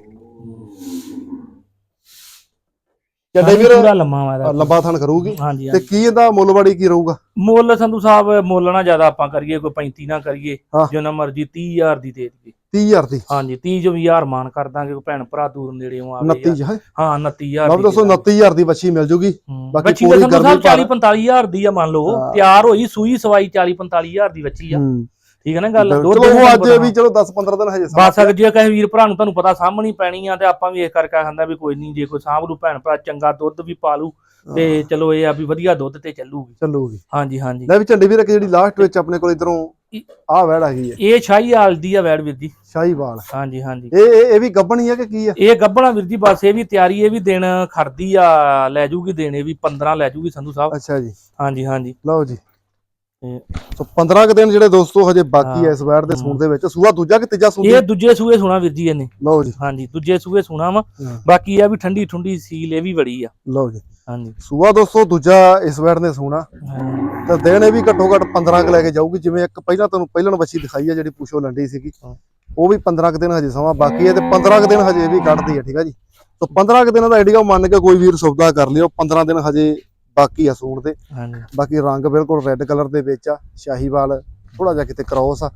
Speaker 1: ਚੱਡੇ ਵੀਰ
Speaker 2: ਪੂਰਾ ਲੰਮਾ ਇਹਦਾ।
Speaker 1: ਲੰਬਾ ਥਣ ਕਰੂਗੀ।
Speaker 2: ਹਾਂਜੀ
Speaker 1: ਤੇ ਕੀ ਇਹਦਾ ਮੁੱਲਵਾੜੀ ਕੀ ਰਹੂਗਾ?
Speaker 2: ਮੁੱਲ ਸੰਧੂ ਸਾਹਿਬ ਮੁੱਲ ਨਾ ਜ਼ਿਆਦਾ ਆਪਾਂ ਕਰੀਏ ਕੋਈ 35 ਨਾ ਕਰੀਏ। ਜਿੰਨਾ ਮਰਜ਼ੀ 30000 ਦੀ ਦੇ ਦਈਏ।
Speaker 1: 30000 ਦੀ?
Speaker 2: ਹਾਂਜੀ 30 ਜੋ ਵੀ ਹਜ਼ਾਰ ਮਾਨ ਕਰ ਦਾਂਗੇ ਕੋਈ ਭੈਣ ਭਰਾ ਦੂਰ ਨੇੜੇੋਂ ਆਵੇ
Speaker 1: 29 ਹੈ?
Speaker 2: ਹਾਂ 29000
Speaker 1: ਲਓ ਦੱਸੋ 29000 ਦੀ ਬੱਚੀ ਮਿਲ ਜੂਗੀ?
Speaker 2: ਬਾਕੀ
Speaker 1: ਪੂਰੀ ਗਰਮੀ
Speaker 2: ਸਾਹਿਬ 40 45000 ਦੀ ਆ ਮੰਨ ਲਓ। ਤਿਆਰ ਹੋਈ ਸੂਈ ਸਵਾਈ 40 45000 ਦੀ ਬੱਚੀ ਆ। ਠੀਕ ਹੈ ਨਾ ਗੱਲ?
Speaker 1: ਚਲੋ
Speaker 2: ਦੁੱਧ
Speaker 1: ਉਹ ਅੱਜ ਵੀ ਚਲੋ 10 15 ਦਿਨ ਹਜੇ
Speaker 2: ਬਸ ਅਗਰ ਜੇ ਕਹੇ ਵੀਰ ਭਰਾ ਨੂੰ ਤੁਹਾਨੂੰ ਪਤਾ ਸਾਹਮਣੀ ਪੈਣੀ ਆ ਤੇ ਆਪਾਂ ਵੀ ਇਹ ਕਰਕੇ ਖਾਂਦਾ ਵੀ ਕੋਈ ਨਹੀਂ ਜੇ ਕੋਈ ਸਾਂਭ ਲੂ ਭੈਣ ਭਰਾ ਚੰਗਾ ਦੁੱਧ ਵੀ ਪਾ ਲੂ ਤੇ ਚਲੋ ਇਹ ਆ ਵੀ ਵਧੀਆ ਦੁੱਧ ਤੇ ਚੱਲੂਗੀ।
Speaker 1: ਚੱਲੂਗੀ।
Speaker 2: ਹਾਂਜੀ ਹਾਂਜੀ।
Speaker 1: ਲੈ ਵੀ ਝੰਡੇ ਵੀਰ ਜਿਹੜੀ ਲਾਸਟ ਵਿੱਚ ਆਪਣੇ ਕੋਲ ਇਧਰੋਂ ਆਹ ਵੈੜ ਆ। ਗਈ ਹੈ
Speaker 2: ਇਹ ਸ਼ਾਹੀ ਹਾਲ ਦੀ ਆ ਵੈੜ ਵੀਰ ਜੀ।
Speaker 1: ਸ਼ਾਹੀਵਾਲ
Speaker 2: ਹਾਂਜੀ ਹਾਂਜੀ।
Speaker 1: ਇਹ ਇਹ ਵੀ ਗੱਬਣੀ ਹੈ ਕਿ ਕੀ ਆ?
Speaker 2: ਇਹ ਗੱਬਣਾ ਵੀਰ ਜੀ ਬਸ ਇਹ ਵੀ ਤਿਆਰੀ ਇਹ ਵੀ ਦਿਨ ਖੜਦੀ ਆ ਲੈ ਜੂਗੀ ਦੇਣ ਵੀ 15 ਲੈ ਜੂਗੀ ਸੰਧੂ ਸਾਹਿਬ।
Speaker 1: ਅੱਛਾ ਜੀ।
Speaker 2: ਹਾਂਜੀ ਹਾਂਜੀ।
Speaker 1: ਲਓ ਜੀ। ਸੋ 15 ਕੁ ਦਿਨ ਜਿਹੜੇ ਦੋਸਤੋ ਹਜੇ ਬਾਕੀ। ਐ ਇਸ ਵੈੜ ਦੇ ਸੂਣ ਦੇ ਵਿੱਚ। ਸੂਆ ਦੂਜਾ ਕਿ ਤੀਜਾ ਸੂਣ
Speaker 2: ਇਹ ਦੂਜੇ ਸੂਏ ਸੁਣਾ ਵੀਰ ਜੀ ਇਹਨੇ।
Speaker 1: ਲਓ ਜੀ।
Speaker 2: ਹਾਂਜੀ ਦੂਜੇ ਸੂਏ ਸੁਣਾ ਵਾ। ਬਾਕੀ ਆ ਵੀ ਠੰਡੀ ਠੁੰਡੀ ਸੀਲ ਇਹ ਵੀ ਬੜੀ ਆ।
Speaker 1: ਲਓ ਜੀ।
Speaker 2: ਹਾਂਜੀ।
Speaker 1: ਸੂਆ ਦੋਸਤੋ ਦੂਜਾ ਇਸ ਵੈੜ ਨੇ ਸੂਣਾ। ਤੇ ਦਿਨ ਇਹ ਵੀ ਘੱਟੋ ਘੱਟ 15 ਕੁ ਲੈ ਕੇ ਜਾਊਗੀ। ਜਿਵੇਂ ਇੱਕ ਪਹਿਲਾਂ ਤੁਹਾਨੂੰ ਪਹਿਲਣ ਬੱਚੀ ਦਿਖਾਈ ਆ ਜਿਹੜੀ ਪੁਸ਼ੋ ਲੰਡੀ ਸੀਗੀ। ਉਹ ਵੀ 15 ਕੁ ਦਿਨ ਹਜੇ ਸਮਾਂ ਬਾਕੀ ਹੈ ਤੇ 15 ਕੁ ਦਿਨ ਹਜੇ ਵੀ ਕੱਢਦੀ ਹੈ ਠੀਕ ਆ ਜੀ? ਸੋ 15 ਕੁ ਦਿਨਾਂ ਦਾ ਆਈਡੀਆ ਮੰਨ ਕੇ ਕੋਈ ਵੀਰ ਸੌਦਾ ਕਰ ਲਿਓ। 15 ਦਿਨ ਹਜੇ ਬਾਕੀ ਆ ਸੂਣ ਦੇ।
Speaker 2: ਹਾਂਜੀ।
Speaker 1: ਬਾਕੀ ਰੰਗ ਬਿਲਕੁਲ ਰੈੱਡ ਕਲਰ ਦੇ ਵਿੱਚ ਆ ਸ਼ਾਹੀਵਾਲ ਥੋੜਾ ਜਿਹਾ ਕਿਤੇ ਕ੍ਰੋਸ ਆ।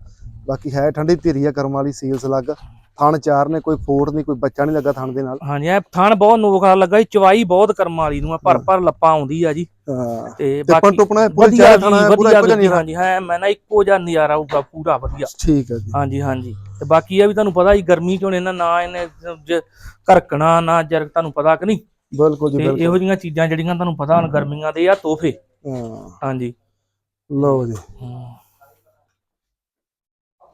Speaker 1: ਬਾਕੀ ਹੈ ਠੰਡੀ ਧੀਰੀ ਆ ਕਰਮ ਵਾਲੀ ਸੀਲਸ ਲੱਗ ਥਣ ਚਾਰ ਨੇ ਕੋਈ ਫੋੜ ਨਹੀਂ ਕੋਈ ਬੱਚਾ ਨਹੀਂ ਲੱਗਾ ਥਣ ਦੇ ਨਾਲ।
Speaker 2: ਹਾਂਜੀ ਇਹ ਥਣ ਬਹੁਤ ਨੋਖਾ ਲੱਗਾ ਜੀ ਚਵਾਈ ਬਹੁਤ ਕਰਮ ਵਾਲੀ ਨੂੰ ਆ ਭਰ ਭਰ ਲੱਪਾਂ ਆਉਂਦੀ ਆ ਜੀ।
Speaker 1: ਹਾਂ।
Speaker 2: ਤੇ ਬਾਕੀ
Speaker 1: ਟੁੱਪਣਾ ਹੈ, ਪੂਰੀ
Speaker 2: ਵਧੀਆ
Speaker 1: ਚਾਰ
Speaker 2: ਜੀ
Speaker 1: ਥਣਾ ਹੈ, ਪੂਰਾ
Speaker 2: ਵਧੀਆ
Speaker 1: ਇੱਕੋ ਜਿਹਾ
Speaker 2: ਜੀ
Speaker 1: ਨੀਰਾ।
Speaker 2: ਹਾਂਜੀ ਹੈ ਮੈਂ ਨਾ ਇੱਕੋ ਜਿਹਾ ਨਜ਼ਾਰਾ ਆਊਗਾ ਪੂਰਾ ਵਧੀਆ।
Speaker 1: ਠੀਕ ਹੈ ਜੀ।
Speaker 2: ਹਾਂਜੀ ਹਾਂਜੀ। ਤੇ ਬਾਕੀ ਇਹ ਵੀ ਤੁਹਾਨੂੰ ਪਤਾ ਹੀ ਗਰਮੀ ਚ ਹੁਣ ਇਹਨਾਂ ਨਾ ਇਹਨੇ ਜ- ਘਰਕਣਾ ਨਾ ਜਰ ਤੁਹਾਨੂੰ ਪਤਾ ਕਿ ਨਹੀਂ?
Speaker 1: ਬਿਲਕੁਲ ਜੀ
Speaker 2: ਤੇ
Speaker 1: ਬਿਲਕੁਲ।
Speaker 2: ਇਹੋ ਜਿਹੀਆਂ ਚੀਜ਼ਾਂ ਜਿਹੜੀਆਂ ਤੁਹਾਨੂੰ ਪਤਾ ਹੁਣ ਗਰਮੀਆਂ ਦੇ ਆ ਤੋਹਫੇ।
Speaker 1: ਹਾਂ।
Speaker 2: ਹਾਂਜੀ।
Speaker 1: ਲਓ ਜੀ।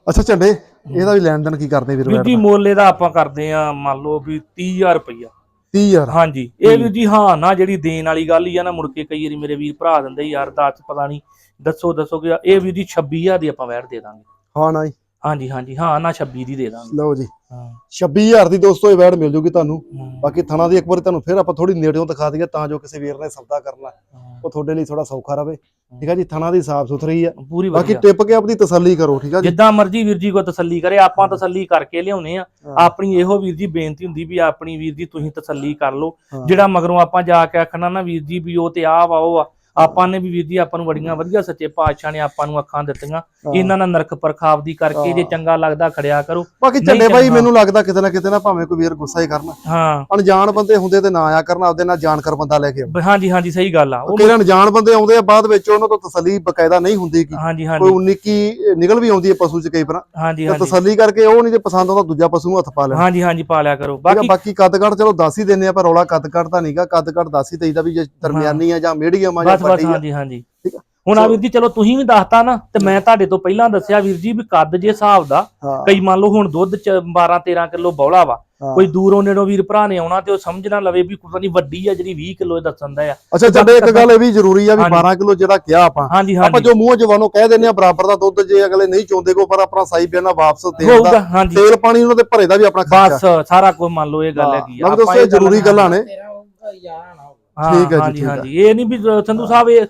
Speaker 1: ਅੱਛਾ ਝੰਡੇ ਇਹਦਾ ਵੀ ਲੈਣ ਦੇਣ ਕੀ ਕਰਦੇ ਵੀਰ
Speaker 2: ਵੀਰ ਜੀ
Speaker 1: ਦਾ
Speaker 2: ਮੁੱਲ ਇਹਦਾ ਆਪਾਂ ਕਰਦੇ ਆ ਮੰਨ ਲਓ ਵੀ 30000 ਰੁਪਈਆ।
Speaker 1: 30000
Speaker 2: ਹਾਂਜੀ। ਇਹ ਵੀਰ ਜੀ ਹਾਂ ਨਾ ਜਿਹੜੀ ਦੇਣ ਵਾਲੀ ਗੱਲ ਹੀ ਆ ਨਾ ਮੁੜ ਕੇ ਕਈ ਵਾਰੀ ਮੇਰੇ ਵੀਰ ਭਰਾ ਦਿੰਦੇ ਯਾਰ ਦੱਸ ਪਤਾ ਨਹੀਂ ਦੱਸੋ ਦੱਸੋ ਕਿ ਇਹ ਵੀਰ ਜੀ 26000 ਦੀ ਆਪਾਂ ਵੈਟ ਦੇ ਦਾਂਗੇ।
Speaker 1: ਹਾਂ ਨਾ ਜੀ।
Speaker 2: ਹਾਂਜੀ ਹਾਂਜੀ। ਹਾਂ ਨਾ 26 ਦੀ ਦੇ ਦਾਂਗੇ।
Speaker 1: ਲਓ ਜੀ।
Speaker 2: ਹਾਂ।
Speaker 1: 26000 ਦੀ ਦੋਸਤੋ ਇਹ ਵੈੜ ਮਿਲ ਜੂਗੀ ਤੁਹਾਨੂੰ।
Speaker 2: ਹਾਂ,
Speaker 1: ਬਾਕੀ ਥਣਾ ਦੀ ਇੱਕ ਵਾਰੀ ਤੁਹਾਨੂੰ ਫਿਰ ਆਪਾਂ ਥੋੜੀ ਨੇੜਿਓਂ ਦਿਖਾ ਦਈਏ ਤਾਂ ਜੋ ਕਿਸੇ ਵੀਰ ਨੇ ਸੌਦਾ ਕਰਨਾ।
Speaker 2: ਹਾਂ,
Speaker 1: ਉਹ ਤੁਹਾਡੇ ਲਈ ਥੋੜਾ ਸੌਖਾ ਰਵੇ। ਠੀਕ ਆ ਜੀ ਥਣਾ ਦੀ ਸਾਫ਼ ਸੁਥਰੀ ਆ।
Speaker 2: ਪੂਰੀ
Speaker 1: ਬਾਕੀ ਟਿਪ ਕੇ ਆਪਣੀ ਤਸੱਲੀ ਕਰੋ ਠੀਕ ਆ ਜੀ?
Speaker 2: ਜਿੱਦਾਂ ਮਰਜ਼ੀ ਵੀਰ ਜੀ ਕੋ ਤਸੱਲੀ ਕਰੇ ਆਪਾਂ ਤਸੱਲੀ ਕਰਕੇ ਲਿਆਉਨੇ ਆ।
Speaker 1: ਹਾਂ।
Speaker 2: ਆਪਣੀ ਇਹੋ ਵੀਰ ਜੀ ਬੇਨਤੀ ਹੁੰਦੀ ਵੀ ਆਪਣੀ ਵੀਰ ਜੀ ਤੁਸੀਂ ਤਸੱਲੀ ਕਰ ਲਓ।
Speaker 1: ਹਾਂ।
Speaker 2: ਜਿਹੜਾ ਮਗਰੋਂ ਆਪਾਂ ਜਾ ਕੇ ਆਖਣਾ ਨਾ ਵੀਰ ਜੀ ਵੀ ਉਹ ਤੇ ਆ ਵਾ ਉਹ ਆ ਆਪਾਂ ਨੇ ਵੀ ਵੀਰ ਜੀ ਆਪਾਂ ਨੂੰ ਬੜੀਆਂ ਵਧੀਆ ਸੱਚੇ ਪਾਤਸ਼ਾਹ ਨੇ ਆਪਾਂ ਨੂੰ ਅੱਖਾਂ ਦਿੱਤੀਆਂ। ਇਹਨਾਂ ਨਾਲ ਨਰਕ ਪਰਖਾਵ ਦੀ ਕਰਕੇ ਜੇ। ਚੰਗਾ ਲੱਗਦਾ ਖੜਿਆ ਕਰੋ।
Speaker 1: ਬਾਕੀ ਝੰਡੇ ਬਾਈ। ਮੈਨੂੰ ਲੱਗਦਾ ਕਿਤੇ ਨਾ ਕਿਤੇ ਨਾ ਭਾਵੇਂ ਕੋਈ ਵੀਰ ਗੁੱਸਾ ਹੀ ਕਰਨਾ।
Speaker 2: ਹਾਂ।
Speaker 1: ਅਣਜਾਣ ਬੰਦੇ ਹੁੰਦੇ ਤੇ ਨਾ ਆਇਆ ਕਰਨਾ ਆਪਦੇ ਨਾਲ ਜਾਣਕਾਰ ਬੰਦਾ ਲੈ ਕੇ ਆਓ।
Speaker 2: ਹਾਂਜੀ ਹਾਂਜੀ ਸਹੀ ਗੱਲ ਆ। ਉਹ
Speaker 1: ਕਈ ਅਣਜਾਣ ਬੰਦੇ ਆਉਂਦੇ ਆ ਬਾਅਦ ਵਿੱਚ ਉਹਨਾਂ ਤੋਂ ਤਸੱਲੀ ਬਕਾਇਦਾ ਨਹੀਂ ਹੁੰਦੀ ਕਿ
Speaker 2: ਹਾਂਜੀ
Speaker 1: ਕੋਈ
Speaker 2: ਹਾਂਜੀ।
Speaker 1: 19 ਕੀ ਨਿਕਲ ਵੀ ਆਉਂਦੀ ਹੈ ਪਸ਼ੂ ਚ ਕਈ ਵਾਰ।
Speaker 2: ਹਾਂਜੀ ਹਾਂਜੀ।
Speaker 1: ਤਸੱਲੀ ਕਰਕੇ ਉਹ ਨਹੀਂ ਜੇ ਪਸੰਦ ਆਉਂਦਾ ਦੂਜਾ ਪਸ਼ੂ ਨੂੰ ਹੱਥ ਪਾ ਲੈਣਾ।
Speaker 2: ਹਾਂਜੀ ਹਾਂਜੀ ਪਾ ਲਿਆ ਕਰੋ। ਬਾਕੀ
Speaker 1: ਬਾਕੀ ਕੱਦ ਕੱਟ ਚਲੋ ਦੱਸ ਹੀ ਦਿੰਨੇ ਆ ਪਰ ਰੌਲਾ ਕੱਦ ਕੱਟ ਤਾਂ ਨਹੀਂਗਾ ਕੱਦ ਕੱਟ ਦੱਸ ਹੀ ਦੇਈਦਾ ਵੀ ਜੇ ਦਰਮਿਆਨੀ ਆ ਜਾਂ ਮੀਡੀਅਮ ਆ ਜਾਂ
Speaker 2: ਬਸ ਬਸ
Speaker 1: ਆ।
Speaker 2: ਹਾਂਜੀ ਹਾਂਜੀ।
Speaker 1: ਠੀਕ ਆ।
Speaker 2: ਹੁਣ ਆ ਵੀਰ ਜੀ ਚਲੋ ਤੁਸੀਂ ਵੀ ਦੱਸਤਾ ਨਾ ਤੇ ਮੈਂ ਤੁਹਾਡੇ ਤੋਂ ਪਹਿਲਾਂ ਦੱਸਿਆ ਵੀਰ ਜੀ ਵੀ ਕੱਦ ਜੇ ਹਿਸਾਬ ਦਾ ਕਈ ਮੰਨ ਲਓ ਹੁਣ ਦੁੱਧ ਚ 12 13 ਕਿਲੋ ਬੌਲਾ ਵਾ। ਕੋਈ ਦੂਰੋਂ ਨੇੜੋਂ ਵੀਰ ਭਰਾ ਨੇ ਆਉਣਾ ਤੇ ਉਹ ਸਮਝ ਨਾ ਲਵੇ ਵੀ ਪਤਾ ਨਹੀਂ ਵੱਡੀ ਆ ਜਿਹੜੀ 20 ਕਿਲੋ ਦੱਸਣ ਦਾ ਆ।
Speaker 1: ਅੱਛਾ ਚੱਲੇ ਇੱਕ ਗੱਲ ਇਹ ਵੀ ਜ਼ਰੂਰੀ ਆ ਵੀ
Speaker 2: ਹਾਂਜੀ।
Speaker 1: 12 ਕਿਲੋ ਜਿਹੜਾ ਕਿਹਾ ਆਪਾਂ ਆਪਾਂ ਜੋ ਮੂੰਹ ਜਵਾਨੋਂ ਕਹਿ ਦਿੰਨੇ ਆ ਬਰਾਬਰ ਦਾ ਦੁੱਧ ਜੇ ਅਗਲੇ ਨਹੀਂ ਚਾਹੁੰਦੇ ਕੋ ਪਰ ਆਪਣਾ ਸਾਈ ਬਿਆਨਾ ਵਾਪਸ ਤੇਲ ਦਾ ਤੇਲ ਪਾਣੀ ਉਹਨਾਂ ਦੇ ਭਰੇ ਦਾ ਵੀ ਆਪਣਾ ਖਰਚਾ।
Speaker 2: ਬਸ ਸਾਰਾ ਕੁਝ ਮੰਨ ਲਓ ਇਹ ਗੱਲ ਹੈਗੀ
Speaker 1: ਮਤਲਬ
Speaker 2: ਆਪਾਂ
Speaker 1: ਦੋਸਤੋ ਇਹ
Speaker 2: ਇਹ
Speaker 1: ਜ਼ਰੂਰੀ ਗੱਲਾਂ ਨੇ।
Speaker 3: ਯਾਰ
Speaker 2: ਹਾਂ,
Speaker 1: ਠੀਕ ਹੈ ਜੀ,
Speaker 2: ਹਾਂਜੀ
Speaker 1: ਹੈ।
Speaker 2: ਇਹ ਨਹੀਂ ਵੀ ਸੰਧੂ ਸਾਹਿਬ ਇਹ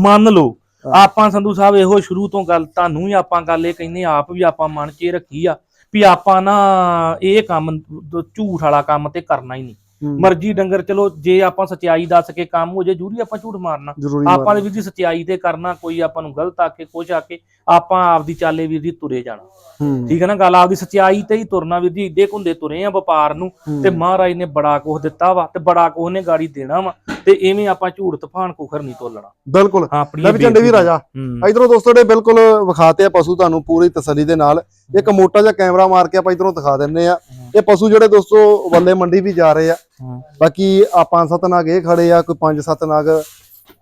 Speaker 2: ਮੰਨ ਲਓ ਆਪਾਂ ਸੰਧੂ ਸਾਹਿਬ ਇਹੋ ਸ਼ੁਰੂ ਤੋਂ ਗੱਲ ਤੁਹਾਨੂੰ ਵੀ ਆਪਾਂ ਗੱਲ ਇਹ ਕਹਿੰਦੇ ਆਪ ਵੀ ਆਪਾਂ ਮਨ 'ਚ ਰੱਖੀ ਆ ਵੀ ਆਪਾਂ ਨਾ ਇਹ ਕੰਮ ਝੂਠ ਵਾਲਾ ਕੰਮ ਤੇ ਕਰਨਾ ਹੀ ਨਹੀਂ।
Speaker 1: ਹੂੰ,
Speaker 2: ਮਰਜ਼ੀ ਡੰਗਰ ਚਲੋ ਜੇ ਆਪਾਂ ਸਚਾਈ ਦੱਸ ਕੇ ਕੰਮ ਹੋ ਜੇ ਜ਼ਰੂਰੀ ਆਪਾਂ ਝੂਠ ਮਾਰਨਾ। ਆਪਾਂ ਦੇ ਵੀਰ ਦੀ ਸਚਾਈ ਤੇ ਕਰਨਾ ਕੋਈ ਆਪਾਂ ਨੂੰ ਗਲਤ ਆ ਕੇ ਕੁਝ ਆ ਕੇ ਆਪਾਂ ਆਪਦੀ ਚਾਲੇ ਵੀਰ ਦੀ ਤੁਰੇ ਜਾਣਾ। ਠੀਕ ਹੈ ਨਾ ਗੱਲ? ਆਪਦੀ ਸਚਾਈ ਤੇ ਹੀ ਤੁਰਨਾ ਵੀਰ ਜੀ ਏਡੇ ਘੁੰਦੇ ਤੁਰੇ ਆ ਵਪਾਰ ਨੂੰ। ਤੇ ਮਹਾਰਾਜ ਨੇ ਬੜਾ ਕੁਝ ਦਿੱਤਾ ਵਾ ਤੇ ਬੜਾ ਕੁਝ ਨੇ ਗਾੜੀ ਦੇਣਾ ਵਾ। ਤੇ ਐਵੇਂ ਆਪਾਂ ਝੂਠ ਤੂਫਾਨ ਕੁਖਰ ਨਹੀਂ ਤੋਲਣਾ।
Speaker 1: ਬਿਲਕੁਲ। ਲੈ ਵੀ ਝੰਡੇ ਵੀ ਰਾਜਾ ਇਧਰੋਂ ਦੋਸਤੋ ਜਿਹੜੇ ਬਿਲਕੁਲ ਵਿਖਾਤੇ ਆ ਪਸ਼ੂ ਤੁਹਾਨੂੰ ਪੂਰੀ ਤਸੱਲੀ ਦੇ ਨਾਲ ਇੱਕ ਮੋਟਾ ਜਿਹਾ ਕੈਮਰਾ ਮਾਰ ਕੇ ਆਪਾਂ ਇਧਰੋਂ ਦਿਖਾ ਦਿੰਨੇ ਆ। ਇਹ ਪਸ਼ੂ ਜਿਹੜੇ ਦੋਸਤੋ ਵੱਲੇ ਮੰਡੀ ਵੀ ਜਾ ਰਹੇ ਆ। ਬਾਕੀ ਆ ਪੰਜ ਸੱਤ ਨਾਗ ਇਹ ਖੜੇ ਆ ਕੋਈ ਪੰਜ ਸੱਤ ਨਾਗ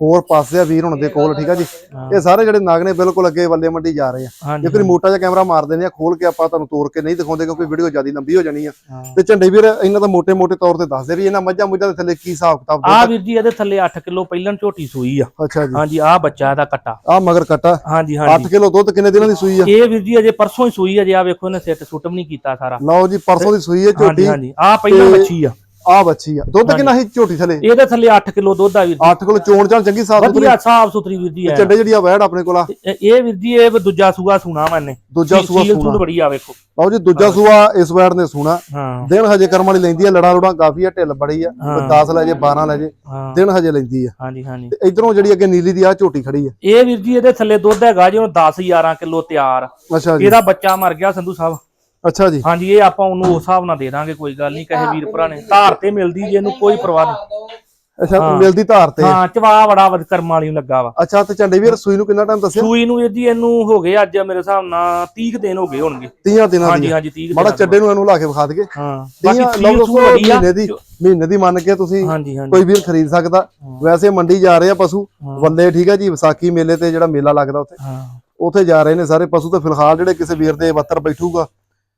Speaker 1: ਹੋਰ ਪਾਸੇ ਆ ਵੀਰ ਹੁਣ ਦੇ ਕੋਲ ਠੀਕ ਆ ਜੀ? ਇਹ ਸਾਰੇ ਜਿਹੜੇ ਨਾਗ ਬਿਲਕੁਲ ਅੱਗੇ ਵੱਲੇ ਮੰਡੀ ਜਾ ਰਹੇ ਆ। ਜੇ ਕੋਈ ਮੋਟਾ ਜਿਹਾ ਕੈਮਰਾ ਮਾਰ ਦਿੰਦੇ ਆ ਖੋਲ ਕੇ ਆਪਾਂ ਤੁਹਾਨੂੰ ਤੋੜ ਕੇ ਨਹੀਂ ਦਿਖਾਉਂਦੇ ਕਿਉਂਕਿ ਵੀਡੀਓ ਜ਼ਿਆਦਾ ਲੰਬੀ ਹੋ ਜਾਣੀ ਆ। ਤੇ ਝੰਡੇ ਵੀਰ ਇਹਨਾਂ ਦਾ ਮੋٹے-ਮੋٹے ਤੌਰ ਤੇ ਦੱਸਦੇ ਵੀ ਇਹਨਾਂ ਮੱਝਾਂ ਮੁੱਝਾਂ ਦੇ ਥੱਲੇ ਕੀ ਹਿਸਾਬ ਕਿਤਾਬ ਦਾ ਆ
Speaker 2: ਵੀਰ ਜੀ ਇਹਦੇ ਥੱਲੇ 8 ਕਿਲੋ ਪਹਿਲਾਂ ਝੋਟੀ ਸੂਈ ਆ।
Speaker 1: ਅੱਛਾ ਜੀ।
Speaker 2: ਹਾਂਜੀ ਆ ਬੱਚਾ ਇਹਦਾ ਕੱਟਾ।
Speaker 1: ਆ ਮਗਰ ਕੱਟਾ।
Speaker 2: ਹਾਂਜੀ ਹਾਂਜੀ।
Speaker 1: 8 ਕਿਲੋ ਦੁੱਧ ਕਿੰਨੇ ਦਿਨਾਂ ਦੀ ਸੂਈ ਆ?
Speaker 2: ਇਹ ਵੀਰ ਜੀ ਅਜੇ ਪਰਸੋਂ ਹੀ ਸੂਈ ਆ ਜੇ ਆ ਵੇਖੋ ਇਹਨੇ ਸਿੱਟ ਸੁੱਟਮ ਨਹੀਂ ਕੀਤਾ ਸਾਰਾ।
Speaker 1: ਲਓ ਜੀ ਪਰਸੋਂ ਦੀ ਸੂਈ ਹੈ ਝੋਟੀ।
Speaker 2: ਹਾਂਜੀ। ਆ ਪਹਿਲਾਂ ਬੱਚੀ ਆ।
Speaker 1: ਆ ਬੱਚੀ ਆ। ਦੁੱਧ ਕਿੰਨਾ ਸੀ ਝੋਟੀ ਥਲੇ?
Speaker 2: ਇਹਦੇ ਥੱਲੇ 8 ਕਿਲੋ ਦੁੱਧ ਆ ਵੀਰ ਜੀ।
Speaker 1: 8 ਕਿਲੋ ਚੋਣ ਚਾਲ ਚੰਗੀ ਸਾਫ਼ ਸੁਥਰੀ।
Speaker 2: ਵਧੀਆ ਸਾਫ਼ ਸੁਥਰੀ ਵੀਰ ਜੀ ਹੈ
Speaker 1: ਚੱਡੇ ਜਿਹੜੀ ਆ ਵੈੜ ਆਪਣੇ ਕੋਲ ਆ।
Speaker 2: ਇਹ- ਵੀਰ ਜੀ ਇਹ ਦੂਜਾ ਸੂਆ ਸੁਣਾ ਮੈਨੇ
Speaker 1: ਦੂਜਾ ਸੂਆ ਸੂਣਾ।
Speaker 2: ਬੜੀ ਆ ਵੇਖੋ।
Speaker 1: ਲਓ ਜੀ ਦੂਜਾ ਸੂਆ ਇਸ ਵੈੜ ਨੇ ਸੂਣਾ। ਦਿਨ ਹਜੇ ਕਰਮ ਵਾਲੀ ਲੈਂਦੀ ਆ ਲੜਾ ਲੁੜਾ ਕਾਫੀ ਆ ਢਿੱਲ ਬੜੀ ਆ।
Speaker 2: ਹਾਂ।
Speaker 1: 10 ਲੈ ਜੇ 12 ਲੈ ਜੇ ਦਿਨ ਹਜੇ ਲੈਂਦੀ ਆ।
Speaker 2: ਹਾਂਜੀ ਹਾਂਜੀ।
Speaker 1: ਤੇ ਇਧਰੋਂ ਜਿਹੜੀ ਅੱਗੇ ਨੀਲੀ ਦੀ ਆ ਝੋਟੀ ਖੜੀ ਆ।
Speaker 2: ਇਹ ਵੀਰ ਜੀ ਇਹਦੇ ਥੱਲੇ ਦੁੱਧ ਹੈਗਾ ਜੀ ਉਹ 10 11 ਕਿਲੋ ਤਿਆਰ।
Speaker 1: ਅੱਛਾ ਜੀ।
Speaker 2: ਇਹਦਾ ਬੱਚਾ ਮਰ ਗਿਆ ਸੰਧੂ ਸਾਹਿਬ।
Speaker 1: ਅੱਛਾ ਜੀ।
Speaker 2: ਹਾਂਜੀ ਇਹ ਆਪਾਂ ਉਹਨੂੰ ਉਸ ਹਿਸਾਬ ਨਾਲ ਦੇ ਦਾਂਗੇ ਕੋਈ ਗੱਲ ਨਹੀਂ ਕਹੇ ਵੀਰ ਭਰਾ ਨੇ। ਧਾਰ ਤੇ ਮਿਲਦੀ ਜੀ ਇਹਨੂੰ ਕੋਈ ਪਰਵਾਹ ਨਹੀਂ।
Speaker 1: ਅੱਛਾ। ਮਿਲਦੀ ਧਾਰ ਤੇ।
Speaker 2: ਹਾਂ ਚਵਾ ਬੜਾ ਵਧ ਕਰਮ ਵਾਲੀ ਨੂੰ ਲੱਗਾ ਵਾ।
Speaker 1: ਅੱਛਾ ਤੇ ਝੰਡੇ ਵੀਰ ਸੂਈ ਨੂੰ ਕਿੰਨਾ ਟਾਈਮ ਦੱਸਿਆ?
Speaker 2: ਸੂਈ ਨੂੰ ਜੀ ਇਹਨੂੰ ਹੋ ਗਏ ਅੱਜ ਮੇਰੇ ਹਿਸਾਬ ਨਾਲ 30 ਕੁ ਦਿਨ ਹੋ ਗਏ ਹੋਣਗੇ।
Speaker 1: 30 ਦਿਨਾਂ
Speaker 2: ਹਾਂਜੀ
Speaker 1: ਦੀ
Speaker 2: ਹਾਂਜੀ 30 ਕੁ
Speaker 1: ਮਾੜਾ
Speaker 2: ਦਿਨਾਂ
Speaker 1: ਚੱਡੇ ਨੂੰ ਇਹਨੂੰ ਲਾ ਕੇ ਵਿਖਾ ਦਈਏ।
Speaker 2: ਹਾਂ।
Speaker 1: 30
Speaker 2: ਬਾਕੀ
Speaker 1: ਲਓ ਦੋਸਤੋ
Speaker 2: ਬੜੀ
Speaker 1: ਮਹੀਨੇ ਦੀ ਮਹੀਨੇ ਦੀ ਮੰਨ ਕੇ ਤੁਸੀਂ ਕੋਈ ਵੀਰ ਖਰੀਦ ਸਕਦਾ। ਵੈਸੇ ਮੰਡੀ ਜਾ ਰਹੇ ਆ ਪਸ਼ੂ। ਵੱਲੇ ਠੀਕ ਆ ਜੀ ਵਿਸਾਖੀ ਮੇਲੇ ਤੇ ਜਿਹੜਾ ਮੇਲਾ ਲੱਗਦਾ ਉੱਥੇ।
Speaker 2: ਹਾਂ।
Speaker 1: ਉੱਥੇ ਜਾ ਰਹੇ ਨੇ ਸਾਰੇ ਪਸ਼ੂ ਤੇ ਫਿਲਹਾਲ ਜਿਹੜੇ ਕਿਸੇ ਵੀਰ ਦੇ ਬੱਤਰ ਬੈਠੂਗਾ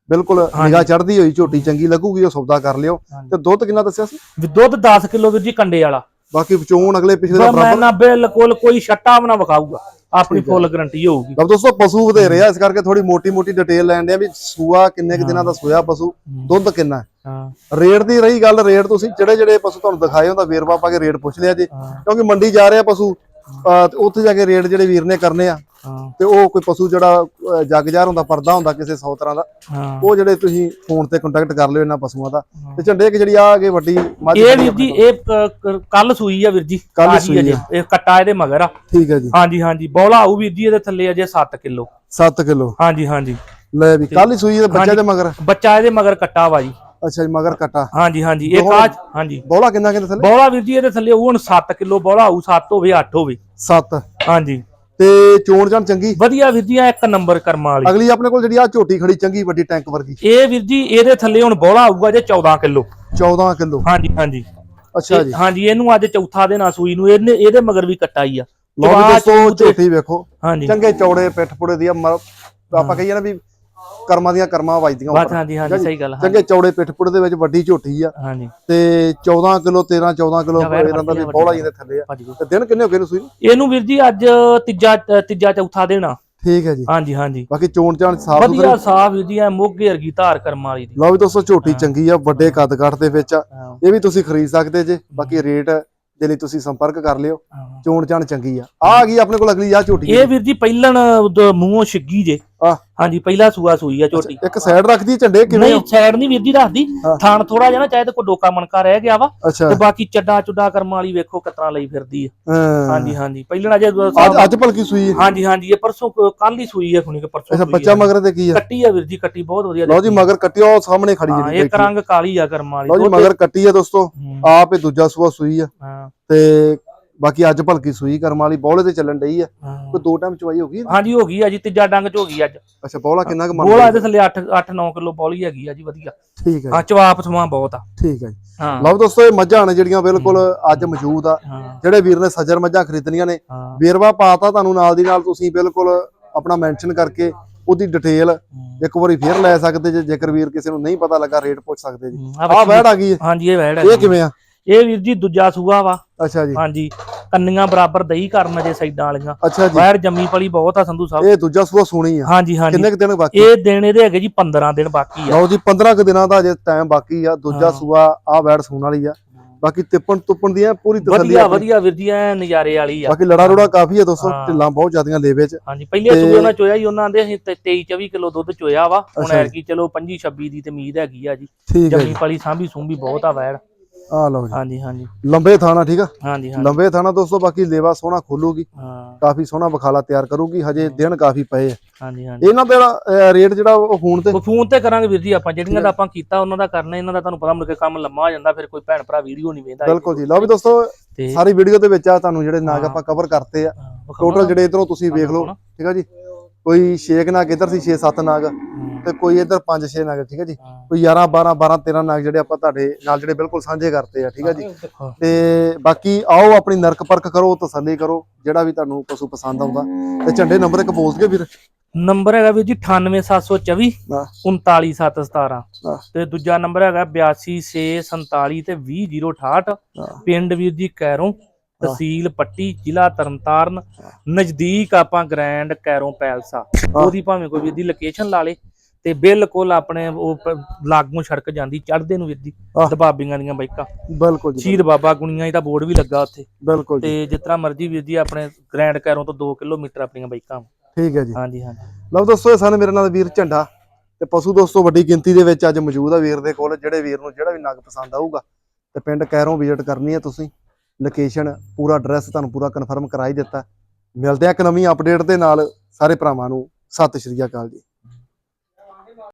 Speaker 1: ਬਿਲਕੁਲ ਨਿਗਾਹ ਚੜਦੀ ਹੋਈ ਝੋਟੀ ਚੰਗੀ ਲੱਗੂਗੀ ਉਹ ਸੌਦਾ ਕਰ ਲਿਓ। ਤੇ ਦੁੱਧ ਕਿੰਨਾ ਦੱਸਿਆ ਸੀ?
Speaker 2: ਵੀ ਦੁੱਧ 10 ਕਿਲੋ ਵੀਰ ਜੀ ਕੰਡੇ ਵਾਲਾ।
Speaker 1: ਬਾਕੀ ਵਿਚੋਣ ਅਗਲੇ ਪਿਛਲੇ ਦਾ
Speaker 2: ਮੈਂ
Speaker 1: ਬਰਾਬਰ।
Speaker 2: ਨਾ ਬਿਲਕੁਲ ਕੋਈ ਛੱਟਾ ਵੀ ਨਾ ਵਿਖਾਊਗਾ। ਆਪਣੀ ਫੁੱਲ ਗਾਰੰਟੀ ਹੋਊਗੀ।
Speaker 1: ਲਓ ਦੋਸਤੋ ਪਸ਼ੂ ਵਧੇਰੇ ਆ ਇਸ ਕਰਕੇ ਥੋੜੀ ਮੋਟੀ ਮੋਟੀ ਡਿਟੇਲ ਲੈਣ ਦੇ ਆ ਵੀ ਸੂਆ ਕਿੰਨੇ ਕੁ ਦਿਨਾਂ ਦਾ ਸੋਇਆ ਪਸ਼ੂ ਦੁੱਧ ਕਿੰਨਾ ਹੈ? ਰੇਟ ਦੀ ਰਹੀ ਗੱਲ ਰੇਟ ਤੁਸੀਂ ਜਿਹੜੇ ਜਿਹੜੇ ਪਸ਼ੂ ਤੁਹਾਨੂੰ ਦਿਖਾਏ ਹੁੰਦਾ ਵੇਰਵਾ ਪਾ ਕੇ ਰੇਟ ਪੁੱਛ ਲਿਆ ਜੀ। ਕਿਉਂਕਿ ਮੰਡੀ ਜਾ ਰਹੇ ਪਸ਼ੂ ਉੱਥੇ ਜਾ ਕੇ ਰੇਟ ਜਿਹੜੇ ਵੀਰ ਨੇ ਕਰਨੇ ਆ ਤੇ ਉਹ ਕੋਈ ਪਸ਼ੂ ਜਿਹੜਾ ਅਹ ਜੱਗ ਜਾਰ ਹੁੰਦਾ ਪਰਦਾ ਹੁੰਦਾ ਕਿਸੇ 100 ਤਰ੍ਹਾਂ ਦਾ ਉਹ ਜਿਹੜੇ ਤੁਸੀਂ ਫੋਨ ਤੇ ਕੰਟੈਕਟ ਕਰ ਲਿਓ ਇਹਨਾਂ ਪਸ਼ੂਆਂ ਦਾ। ਤੇ ਝੰਡੇ ਕਿ ਜਿਹੜੀ ਆ ਅਗੇ ਵੱਡੀ
Speaker 2: ਇਹ ਵੀਰ ਜੀ ਇਹ ਕੱਲ ਸੂਈ ਆ ਵੀਰ ਜੀ ਤਾਜ਼ੀ
Speaker 1: ਸੂਈ। ਆ।
Speaker 2: ਇਹ ਕੱਟਾ ਇਹਦੇ ਮਗਰ ਆ।
Speaker 1: ਠੀਕ ਹੈ ਜੀ।
Speaker 2: ਹਾਂਜੀ ਹਾਂਜੀ। ਬੌਲਾ ਆਊ ਵੀਰ ਜੀ ਇਹਦੇ ਥੱਲੇ ਅਜੇ 7 ਕਿਲੋ।
Speaker 1: 7 ਕਿਲੋ।
Speaker 2: ਹਾਂਜੀ ਹਾਂਜੀ।
Speaker 1: ਲੈ ਵੀ ਕੱਲ ਹੀ ਸੂਈ ਤੇ ਬੱਚੇ ਦੇ ਮਗਰ?
Speaker 2: ਬੱਚਾ ਇਹਦੇ ਮਗਰ ਕੱਟਾ ਵਾ ਜੀ।
Speaker 1: ਅੱਛਾ ਜੀ ਮਗਰ ਕਟਾ।
Speaker 2: ਹਾਂਜੀ ਹਾਂਜੀ। ਇਹ ਕਾਜ ਹਾਂਜੀ।
Speaker 1: ਬੋਲਾ ਕਿੰਨਾ ਕਿੰਨੇ ਥੱਲੇ?
Speaker 2: ਬੌਲਾ ਵੀਰ ਜੀ ਇਹਦੇ ਥੱਲੇ ਉਹ ਹੁਣ 7 ਕਿਲੋ ਬੌਲਾ ਆਊ 7 ਹੋਵੇ 8 ਹੋਵੇ।
Speaker 1: 7
Speaker 2: ਹਾਂਜੀ।
Speaker 1: ਤੇ ਚੋਣ ਜਾਣ ਚੰਗੀ?
Speaker 2: ਵਧੀਆ ਵੀਰ ਜੀ ਆ ਇੱਕ ਨੰਬਰ ਕਰਮਾਂ ਵਾਲੀ।
Speaker 1: ਅਗਲੀ ਆਪਣੇ ਕੋਲ ਜਿਹੜੀ ਆ ਝੋਟੀ ਖੜੀ ਚੰਗੀ ਵੱਡੀ ਟੈਂਕ ਵਰਗੀ।
Speaker 2: ਇਹ ਵੀਰ ਜੀ ਇਹਦੇ ਥੱਲੇ ਹੁਣ ਬੌਲਾ ਆਊਗਾ ਜੇ 14 ਕਿਲੋ।
Speaker 1: 14 ਕਿਲੋ।
Speaker 2: ਹਾਂਜੀ ਹਾਂਜੀ।
Speaker 1: ਅੱਛਾ ਜੀ।
Speaker 2: ਹਾਂਜੀ ਇਹਨੂੰ ਅੱਜ ਚੌਥਾ ਦਿਨ ਆ ਸੂਈ ਨੂੰ ਇਹਨੇ ਇਹਦੇ ਮਗਰ ਵੀ ਕੱਟਾ ਹੀ ਆ। ਚਵਾ
Speaker 1: ਦੋਸਤੋ ਝੋਟੀ ਵੇਖੋ।
Speaker 2: ਹਾਂਜੀ।
Speaker 1: ਚੰਗੇ ਚੌੜੇ ਪਿੱਠ ਪੁੜੇ ਦੀ ਆਪਾਂ ਕਹੀਏ ਨਾ ਵੀ ਕਰਮਾਂ ਦੀਆਂ ਕਰਮਾਂ ਵੱਜਦੀਆਂ
Speaker 2: ਬਸ ਹਾਂਜੀ ਹਾਂਜੀ ਸਹੀ ਗੱਲ ਹਾਂ
Speaker 1: ਚੰਗੇ ਚੌੜੇ ਪਿੱਠ ਪੁੜੇ ਦੇ ਵਿੱਚ ਵੱਡੀ ਝੋਟੀ ਆ।
Speaker 2: ਹਾਂਜੀ।
Speaker 1: ਤੇ 14 ਕਿਲੋ 13 14 ਕਿਲੋ ਇਹਨਾਂ ਦਾ ਵੀ ਬੋਲਾ ਜਿਹਦੇ ਥੱਲੇ ਆ। ਤੇ ਦਿਨ ਕਿੰਨੇ ਹੋ ਗਏ ਨੂੰ? ਸੂਈ?
Speaker 2: ਇਹਨੂੰ ਵੀਰ ਜੀ ਅੱਜ ਤੀਜਾ ਤੀਜਾ ਚੌਥਾ ਆ।
Speaker 1: ਠੀਕ ਹੈ ਜੀ।
Speaker 2: ਹਾਂਜੀ ਹਾਂਜੀ।
Speaker 1: ਬਾਕੀ ਚੋਣ ਚਾਣ ਸਾਫ਼
Speaker 2: ਵਧੀਆ ਸਾਫ਼ ਜੀ ਐ ਮੋਗੇ ਵਰਗੀ ਧਾਰ ਕਰਮ ਵਾਲੀ ਦੀ।
Speaker 1: ਲਓ ਵੀ ਦੋਸਤੋ ਝੋਟੀ। ਚੰਗੀ ਆ ਵੱਡੇ ਕੱਦ ਕੱਟ ਦੇ ਵਿੱਚ ਆ। ਇਹ ਵੀ ਤੁਸੀਂ ਖਰੀਦ ਸਕਦੇ ਜੇ। ਬਾਕੀ ਰੇਟ ਦੇ ਲਈ ਤੁਸੀਂ ਸੰਪਰਕ ਕਰ ਲਿਓ। ਚੋਣ ਚਾਣ ਚੰਗੀ ਆ। ਆ ਗਈ ਆਪਣੇ ਕੋਲ ਅਗਲੀ ਆ ਝੋਟੀ
Speaker 2: ਇਹ ਵੀਰ ਜੀ ਪਹਿਲਣ ਮੂੰਹੋਂ ਛਿੱਗੀ ਜੇ।
Speaker 1: ਆਹ।
Speaker 2: ਹਾਂਜੀ ਪਹਿਲਾ ਸੂਆ ਸੂਈ ਆ ਝੋਟੀ।
Speaker 1: ਇੱਕ ਸਾਈਡ ਰੱਖਦੀ ਝੰਡੇ ਕਿਵੇਂ
Speaker 2: ਨਹੀਂ ਸਾਈਡ ਨਹੀਂ ਵੀਰ ਜੀ ਰੱਖਦੀ।
Speaker 1: ਹਾਂ।
Speaker 2: ਥਾਣ ਥੋੜਾ ਜਿਹਾ ਨਾ ਚਾਹੇ ਤੇ ਕੋਈ ਡੋਕਾ ਮਣਕਾ ਰਹਿ ਗਿਆ ਵਾ ਤੇ ਬਾਕੀ ਚੱਡਾ ਚੁੱਡਾ ਕਰਮ ਵਾਲੀ ਵੇਖੋ ਕਿਤਨਾ ਲਈ ਫਿਰਦੀ ਆ।
Speaker 1: ਹਾਂ।
Speaker 2: ਹਾਂਜੀ ਹਾਂਜੀ ਪਹਿਲਣ ਅਜੇ
Speaker 1: ਅੱਜ ਅੱਜ ਭਲਕੀ ਸੂਈ ਹੈ
Speaker 2: ਹਾਂਜੀ ਹਾਂਜੀ ਇਹ ਪਰਸੋਂ ਕੱਲ ਹੀ ਸੂਈ ਆ ਖੁਣੀ ਕਿ ਪਰਸੋਂ
Speaker 1: ਅੱਛਾ ਬੱਚਾ
Speaker 2: ਆ।
Speaker 1: ਮਗਰ ਤੇ ਕੀ ਆ?
Speaker 2: ਕੱਟੀ ਆ ਵੀਰ ਜੀ ਕੱਟੀ ਬਹੁਤ ਵਧੀਆ
Speaker 1: ਲਓ ਜੀ
Speaker 2: ਆ।
Speaker 1: ਮਗਰ ਕੱਟੀ ਉਹ ਸਾਹਮਣੇ ਖੜੀ
Speaker 2: ਹਾਂ
Speaker 1: ਜਿਹੜੀ
Speaker 2: ਇੱਕ ਰੰਗ ਕਾਲੀ ਆ ਕਰਮ ਵਾਲੀ।
Speaker 1: ਲਓ ਜੀ ਮਗਰ ਕੱਟੀ ਆ ਦੋਸਤੋ।
Speaker 2: ਹੂੰ,
Speaker 1: ਆਪ ਇਹ ਦੂਜਾ ਸੂਆ ਸੂਈ ਆ।
Speaker 2: ਹਾਂ,
Speaker 1: ਤੇ ਬਾਕੀ ਅੱਜ ਭਲਕੀ ਸੂਈ ਕਰਮ ਵਾਲੀ ਬੌਲੇ ਤੇ ਚੱਲਣ ਡਈ ਆ। ਕੋਈ ਦੋ ਟਾਈਮ ਚਵਾਈ ਹੋ ਗਈ
Speaker 2: ਹਾਂਜੀ ਹੋ ਗਈ ਆ ਜੀ ਤੀਜਾ ਡੰਗ ਚ ਹੋ ਗਈ ਅੱਜ।
Speaker 1: ਅੱਛਾ ਬੌਲਾ ਕਿੰਨਾ ਕੁ
Speaker 2: ਬੋਲਾ
Speaker 1: ਮੰਨ
Speaker 2: ਇਹਦੇ ਥੱਲੇ 8 8 9 ਕਿਲੋ ਬੋਲੀ ਹੈਗੀ ਆ ਜੀ ਵਧੀਆ।
Speaker 1: ਠੀਕ ਹੈ
Speaker 2: ਹਾਂ ਚਵਾਪ ਸਮਾਂ ਬਹੁਤ ਆ।
Speaker 1: ਠੀਕ ਹੈ ਜੀ।
Speaker 2: ਹਾਂ।
Speaker 1: ਲਓ ਦੋਸਤੋ ਇਹ ਮੱਝਾਂ ਨੇ ਜਿਹੜੀਆਂ ਬਿਲਕੁਲ ਅੱਜ ਮੌਜੂਦ ਆ। ਜਿਹੜੇ ਵੀਰ ਨੇ ਸੱਜਰ ਮੱਝਾਂ ਖਰੀਦਣੀਆਂ ਨੇ ਵੇਰਵਾ ਪਾਤਾ ਤੁਹਾਨੂੰ ਨਾਲ ਦੀ ਨਾਲ ਤੁਸੀਂ ਬਿਲਕੁਲ ਆਪਣਾ ਮੈਂਸ਼ਨ ਕਰਕੇ ਉਹਦੀ ਡਿਟੇਲ। ਇੱਕ ਵਾਰੀ ਫੇਰ ਲੈ ਸਕਦੇ ਜੇ ਜੇਕਰ ਵੀਰ ਕਿਸੇ ਨੂੰ ਨਹੀਂ ਪਤਾ ਲੱਗਾ ਰੇਟ ਪੁੱਛ ਸਕਦੇ ਜੀ। ਆਹ ਵੈੜ ਆ ਗਈ।
Speaker 2: ਹਾਂਜੀ ਇਹ ਵੈੜ ਹੈ
Speaker 1: ਇਹ। ਕਿਵੇਂ ਆ?
Speaker 2: ਇਹ ਵੀਰ ਜੀ ਦੂਜਾ ਸੂਆ ਵਾ।
Speaker 1: ਅੱਛਾ ਜੀ।
Speaker 2: ਹਾਂਜੀ ਕੰਨੀਆਂ ਬਰਾਬਰ ਦਹੀਂ ਕਰਨ ਅਜੇ ਸਾਈਡਾਂ ਵਾਲੀਆਂ।
Speaker 1: ਅੱਛਾ ਜੀ।
Speaker 2: ਵੈੜ ਜੰਮੀ ਪਲੀ ਬਹੁਤ ਆ ਸੰਧੂ ਸਾਹਿਬ।
Speaker 1: ਇਹ ਦੂਜਾ ਸੂਆ ਸੋਣੀ ਆ।
Speaker 2: ਹਾਂਜੀ ਹਾਂਜੀ।
Speaker 1: ਕਿੰਨੇ ਕੁ ਦਿਨ ਬਾਕੀ?
Speaker 2: ਇਹ ਦਿਨ ਇਹਦੇ ਹੈਗੇ ਜੀ 15 ਦਿਨ ਬਾਕੀ ਆ।
Speaker 1: ਲਓ ਜੀ 15 ਕੁ ਦਿਨਾਂ ਦਾ ਅਜੇ ਟਾਈਮ ਬਾਕੀ ਆ ਦੂਜਾ
Speaker 2: ਹਾਂ।
Speaker 1: ਸੂਆ ਆ ਵੈੜ ਸੂਣ ਵਾਲੀ ਆ। ਬਾਕੀ ਤਿੱਪਣ ਤੁੱਪਣ ਦੀ ਐ ਪੂਰੀ ਤਸੱਲੀ
Speaker 2: ਵਧੀਆ। ਵਧੀਆ ਵੀਰ ਜੀ ਐ ਨਜ਼ਾਰੇ ਵਾਲੀ ਆ।
Speaker 1: ਬਾਕੀ ਲੜਾ ਰੋੜਾ ਕਾਫੀ ਆ ਦੋਸਤੋ
Speaker 2: ਹਾਂ।
Speaker 1: ਢਿੱਲਾਂ ਬਹੁਤ ਜ਼ਿਆਦੀਆਂ ਲੇਵੇ ਚ।
Speaker 2: ਹਾਂਜੀ ਪਹਿਲੇ ਸੂਏ ਉਹਨਾਂ ਚੋਇਆ ਜੀ ਉਹਨਾਂ ਦੇ ਅਸੀਂ 23 24 ਕਿਲੋ ਦੁੱਧ ਚੋਇਆ ਵਾ। ਹੁਣ
Speaker 1: ਅੱਛਾ ਜੀ।
Speaker 2: ਐਰਕੀ ਚਲੋ 25 26 ਦੀ ਤੇ ਉਮੀਦ ਹੈਗੀ ਆ ਜੀ।
Speaker 1: ਹੈ
Speaker 2: ਜੰਮੀ
Speaker 1: ਜੀ।
Speaker 2: ਪਲੀ ਸਾਂਭੀ ਸੂੰਭੀ ਬਹੁਤ ਆ ਵੈੜ
Speaker 1: ਆ ਲਓ ਜੀ।
Speaker 2: ਹਾਂਜੀ ਹਾਂਜੀ।
Speaker 1: ਲੰਬੇ ਥਾਣਾ ਠੀਕ ਆ?
Speaker 2: ਹਾਂਜੀ ਹਾਂਜੀ।
Speaker 1: ਲੰਬੇ ਥਾਣਾ ਦੋਸਤੋ ਬਾਕੀ ਲੇਵਾ ਸੋਹਣਾ ਖੋਲੂਗੀ।
Speaker 2: ਹਾਂ।
Speaker 1: ਕਾਫੀ ਸੋਹਣਾ ਬਖਾਲਾ ਤਿਆਰ ਕਰੂਗੀ ਹਜੇ ਦਿਨ ਕਾਫੀ ਪਏ ਆ।
Speaker 2: ਹਾਂਜੀ ਹਾਂਜੀ।
Speaker 1: ਇਹਨਾਂ ਦਾ ਰੇਟ ਜਿਹੜਾ ਉਹ ਫੋਨ ਤੇ?
Speaker 2: ਉਹ ਫੋਨ ਤੇ ਕਰਾਂਗੇ ਵੀਰ ਜੀ ਆਪਾਂ ਜਿਹੜੀਆਂ ਦਾ ਆਪਾਂ ਕੀਤਾ ਉਹਨਾਂ ਦਾ ਕਰਨਾ ਇਹਨਾਂ ਦਾ ਤੁਹਾਨੂੰ ਪਤਾ ਮੁੜ ਕੇ ਕੰਮ ਲੰਮਾ ਹੋ ਜਾਂਦਾ ਫਿਰ ਕੋਈ ਭੈਣ ਭਰਾ ਵੀਡੀਓ ਨਹੀਂ ਵੇਂਦਾ
Speaker 1: ਬਿਲਕੁਲ ਜੀ। ਲਓ ਵੀ ਦੋਸਤੋ ਸਾਰੀ ਵੀਡੀਓ ਦੇ ਵਿੱਚ ਆ ਤੁਹਾਨੂੰ ਜਿਹੜੇ ਨਾਗ
Speaker 2: ਹਾਂ।
Speaker 1: ਆਪਾਂ ਕਵਰ ਕਰਤੇ ਆ।
Speaker 2: ਹਾਂ।
Speaker 1: ਟੋਟਲ ਜਿਹੜੇ ਇਧਰੋਂ ਤੁਸੀਂ ਵੇਖ ਲਓ। ਠੀਕ ਆ ਜੀ? ਕੋਈ 6 ਨਾਗ ਇੱਧਰ ਸੀ 6-7 ਨਾਗ ਤੇ ਕੋਈ ਇੱਧਰ 5-6 ਨਾਗ ਠੀਕ ਹੈ ਜੀ। ਕੋਈ 11 12 12 13 ਨਾਗ ਜਿਹੜੇ ਆਪਾਂ ਤੁਹਾਡੇ ਨਾਲ ਜਿਹੜੇ ਬਿਲਕੁਲ ਸਾਂਝੇ ਕਰਤੇ ਆ ਠੀਕ ਹੈ ਜੀ। ਤੇ ਬਾਕੀ ਆਓ ਆਪਣੀ ਨਰਕ ਪਰਖ ਕਰੋ ਤਸੱਲੀ ਕਰੋ ਜਿਹੜਾ ਵੀ ਤੁਹਾਨੂੰ ਪਸ਼ੂ ਪਸੰਦ ਆਉਂਦਾ। ਤੇ ਝੰਡੇ ਨੰਬਰ ਇੱਕ ਬੋਲ ਕੇ ਵੀਰ?
Speaker 2: ਨੰਬਰ ਹੈਗਾ ਵੀਰ ਜੀ 98724
Speaker 1: ਹਾਂ।
Speaker 2: 39717
Speaker 1: ਹਾਂ।
Speaker 2: ਤੇ ਦੂਜਾ ਨੰਬਰ ਹੈਗਾ 82647 ਤੇ 20068
Speaker 1: ਹਾਂ।
Speaker 2: ਪਿੰਡ ਵੀਰ ਜੀ ਕੈਰੋਂ ਤਹਿਸੀਲ ਪੱਟੀ ਜ਼ਿਲ੍ਹਾ ਤਰਨਤਾਰਨ ਨਜ਼ਦੀਕ ਆਪਾਂ ਗ੍ਰੈਂਡ ਕੈਰੋਂ ਪੈਲਸਾ ਉਹਦੀ ਭਾਵੇਂ ਕੋਈ ਵੀਰ ਦੀ ਲੋਕੇਸ਼ਨ ਲਾ ਲੇ ਤੇ ਬਿਲਕੁਲ ਆਪਣੇ ਉਹ ਲਾਗੋਂ ਸੜਕ ਜਾਂਦੀ ਚੜ੍ਹਦੇ ਨੂੰ
Speaker 1: ਆਹ।
Speaker 2: ਦਬਾਬੀਆਂ ਦੀਆਂ ਬਾਈਕਾਂ।
Speaker 1: ਬਿਲਕੁਲ ਜੀ
Speaker 2: ਸ਼ਹੀਦ ਬਾਬਾ ਗੁਣੀਆਂ ਦਾ ਬੋਰਡ ਵੀ ਲੱਗਾ ਉੱਥੇ।
Speaker 1: ਬਿਲਕੁਲ ਜੀ।
Speaker 2: ਤੇ ਜਿਸ ਤਰ੍ਹਾਂ ਮਰਜ਼ੀ ਵੀਰ ਜੀ ਆਪਣੇ ਗ੍ਰੈਂਡ ਕੈਰੋਂ ਤੋਂ 2 ਕਿਲੋਮੀਟਰ ਆਪਣੀਆਂ ਬਾਈਕਾਂ।
Speaker 1: ਠੀਕ ਹੈ ਜੀ।
Speaker 2: ਹਾਂਜੀ ਹਾਂਜੀ।
Speaker 1: ਲਓ ਦੋਸਤੋ ਇਹ ਸਨ ਮੇਰੇ ਨਾਲ ਵੀਰ ਝੰਡਾ। ਤੇ ਪਸ਼ੂ ਦੋਸਤੋ ਵੱਡੀ ਗਿਣਤੀ ਦੇ ਵਿੱਚ ਅੱਜ ਮੌਜੂਦ ਆ ਵੀਰ ਦੇ ਕੋਲ ਜਿਹੜੇ ਵੀਰ ਨੂੰ ਜਿਹੜਾ ਵੀ ਨਗ ਪਸੰਦ ਆਊਗਾ। ਤੇ ਪਿੰਡ ਕੈਰੋਂ ਵਿਜ਼ਿਟ ਕਰਨੀ ਹੈ ਤੁਸੀਂ। ਲੋਕੇਸ਼ਨ ਪੂਰਾ ਐਡਰੈਸ ਤੁਹਾਨੂੰ ਪੂਰਾ ਕਨਫਰਮ ਕਰਾ ਹੀ ਦਿੱਤਾ। ਮਿਲਦੇ ਆ ਇੱਕ ਨਵੀਂ ਅਪਡੇਟ ਦੇ ਨਾਲ ਸਾਰੇ ਭਰਾਵਾਂ ਨੂੰ। ਸਤਿ ਸ਼੍ਰੀ ਅਕਾਲ ਜੀ।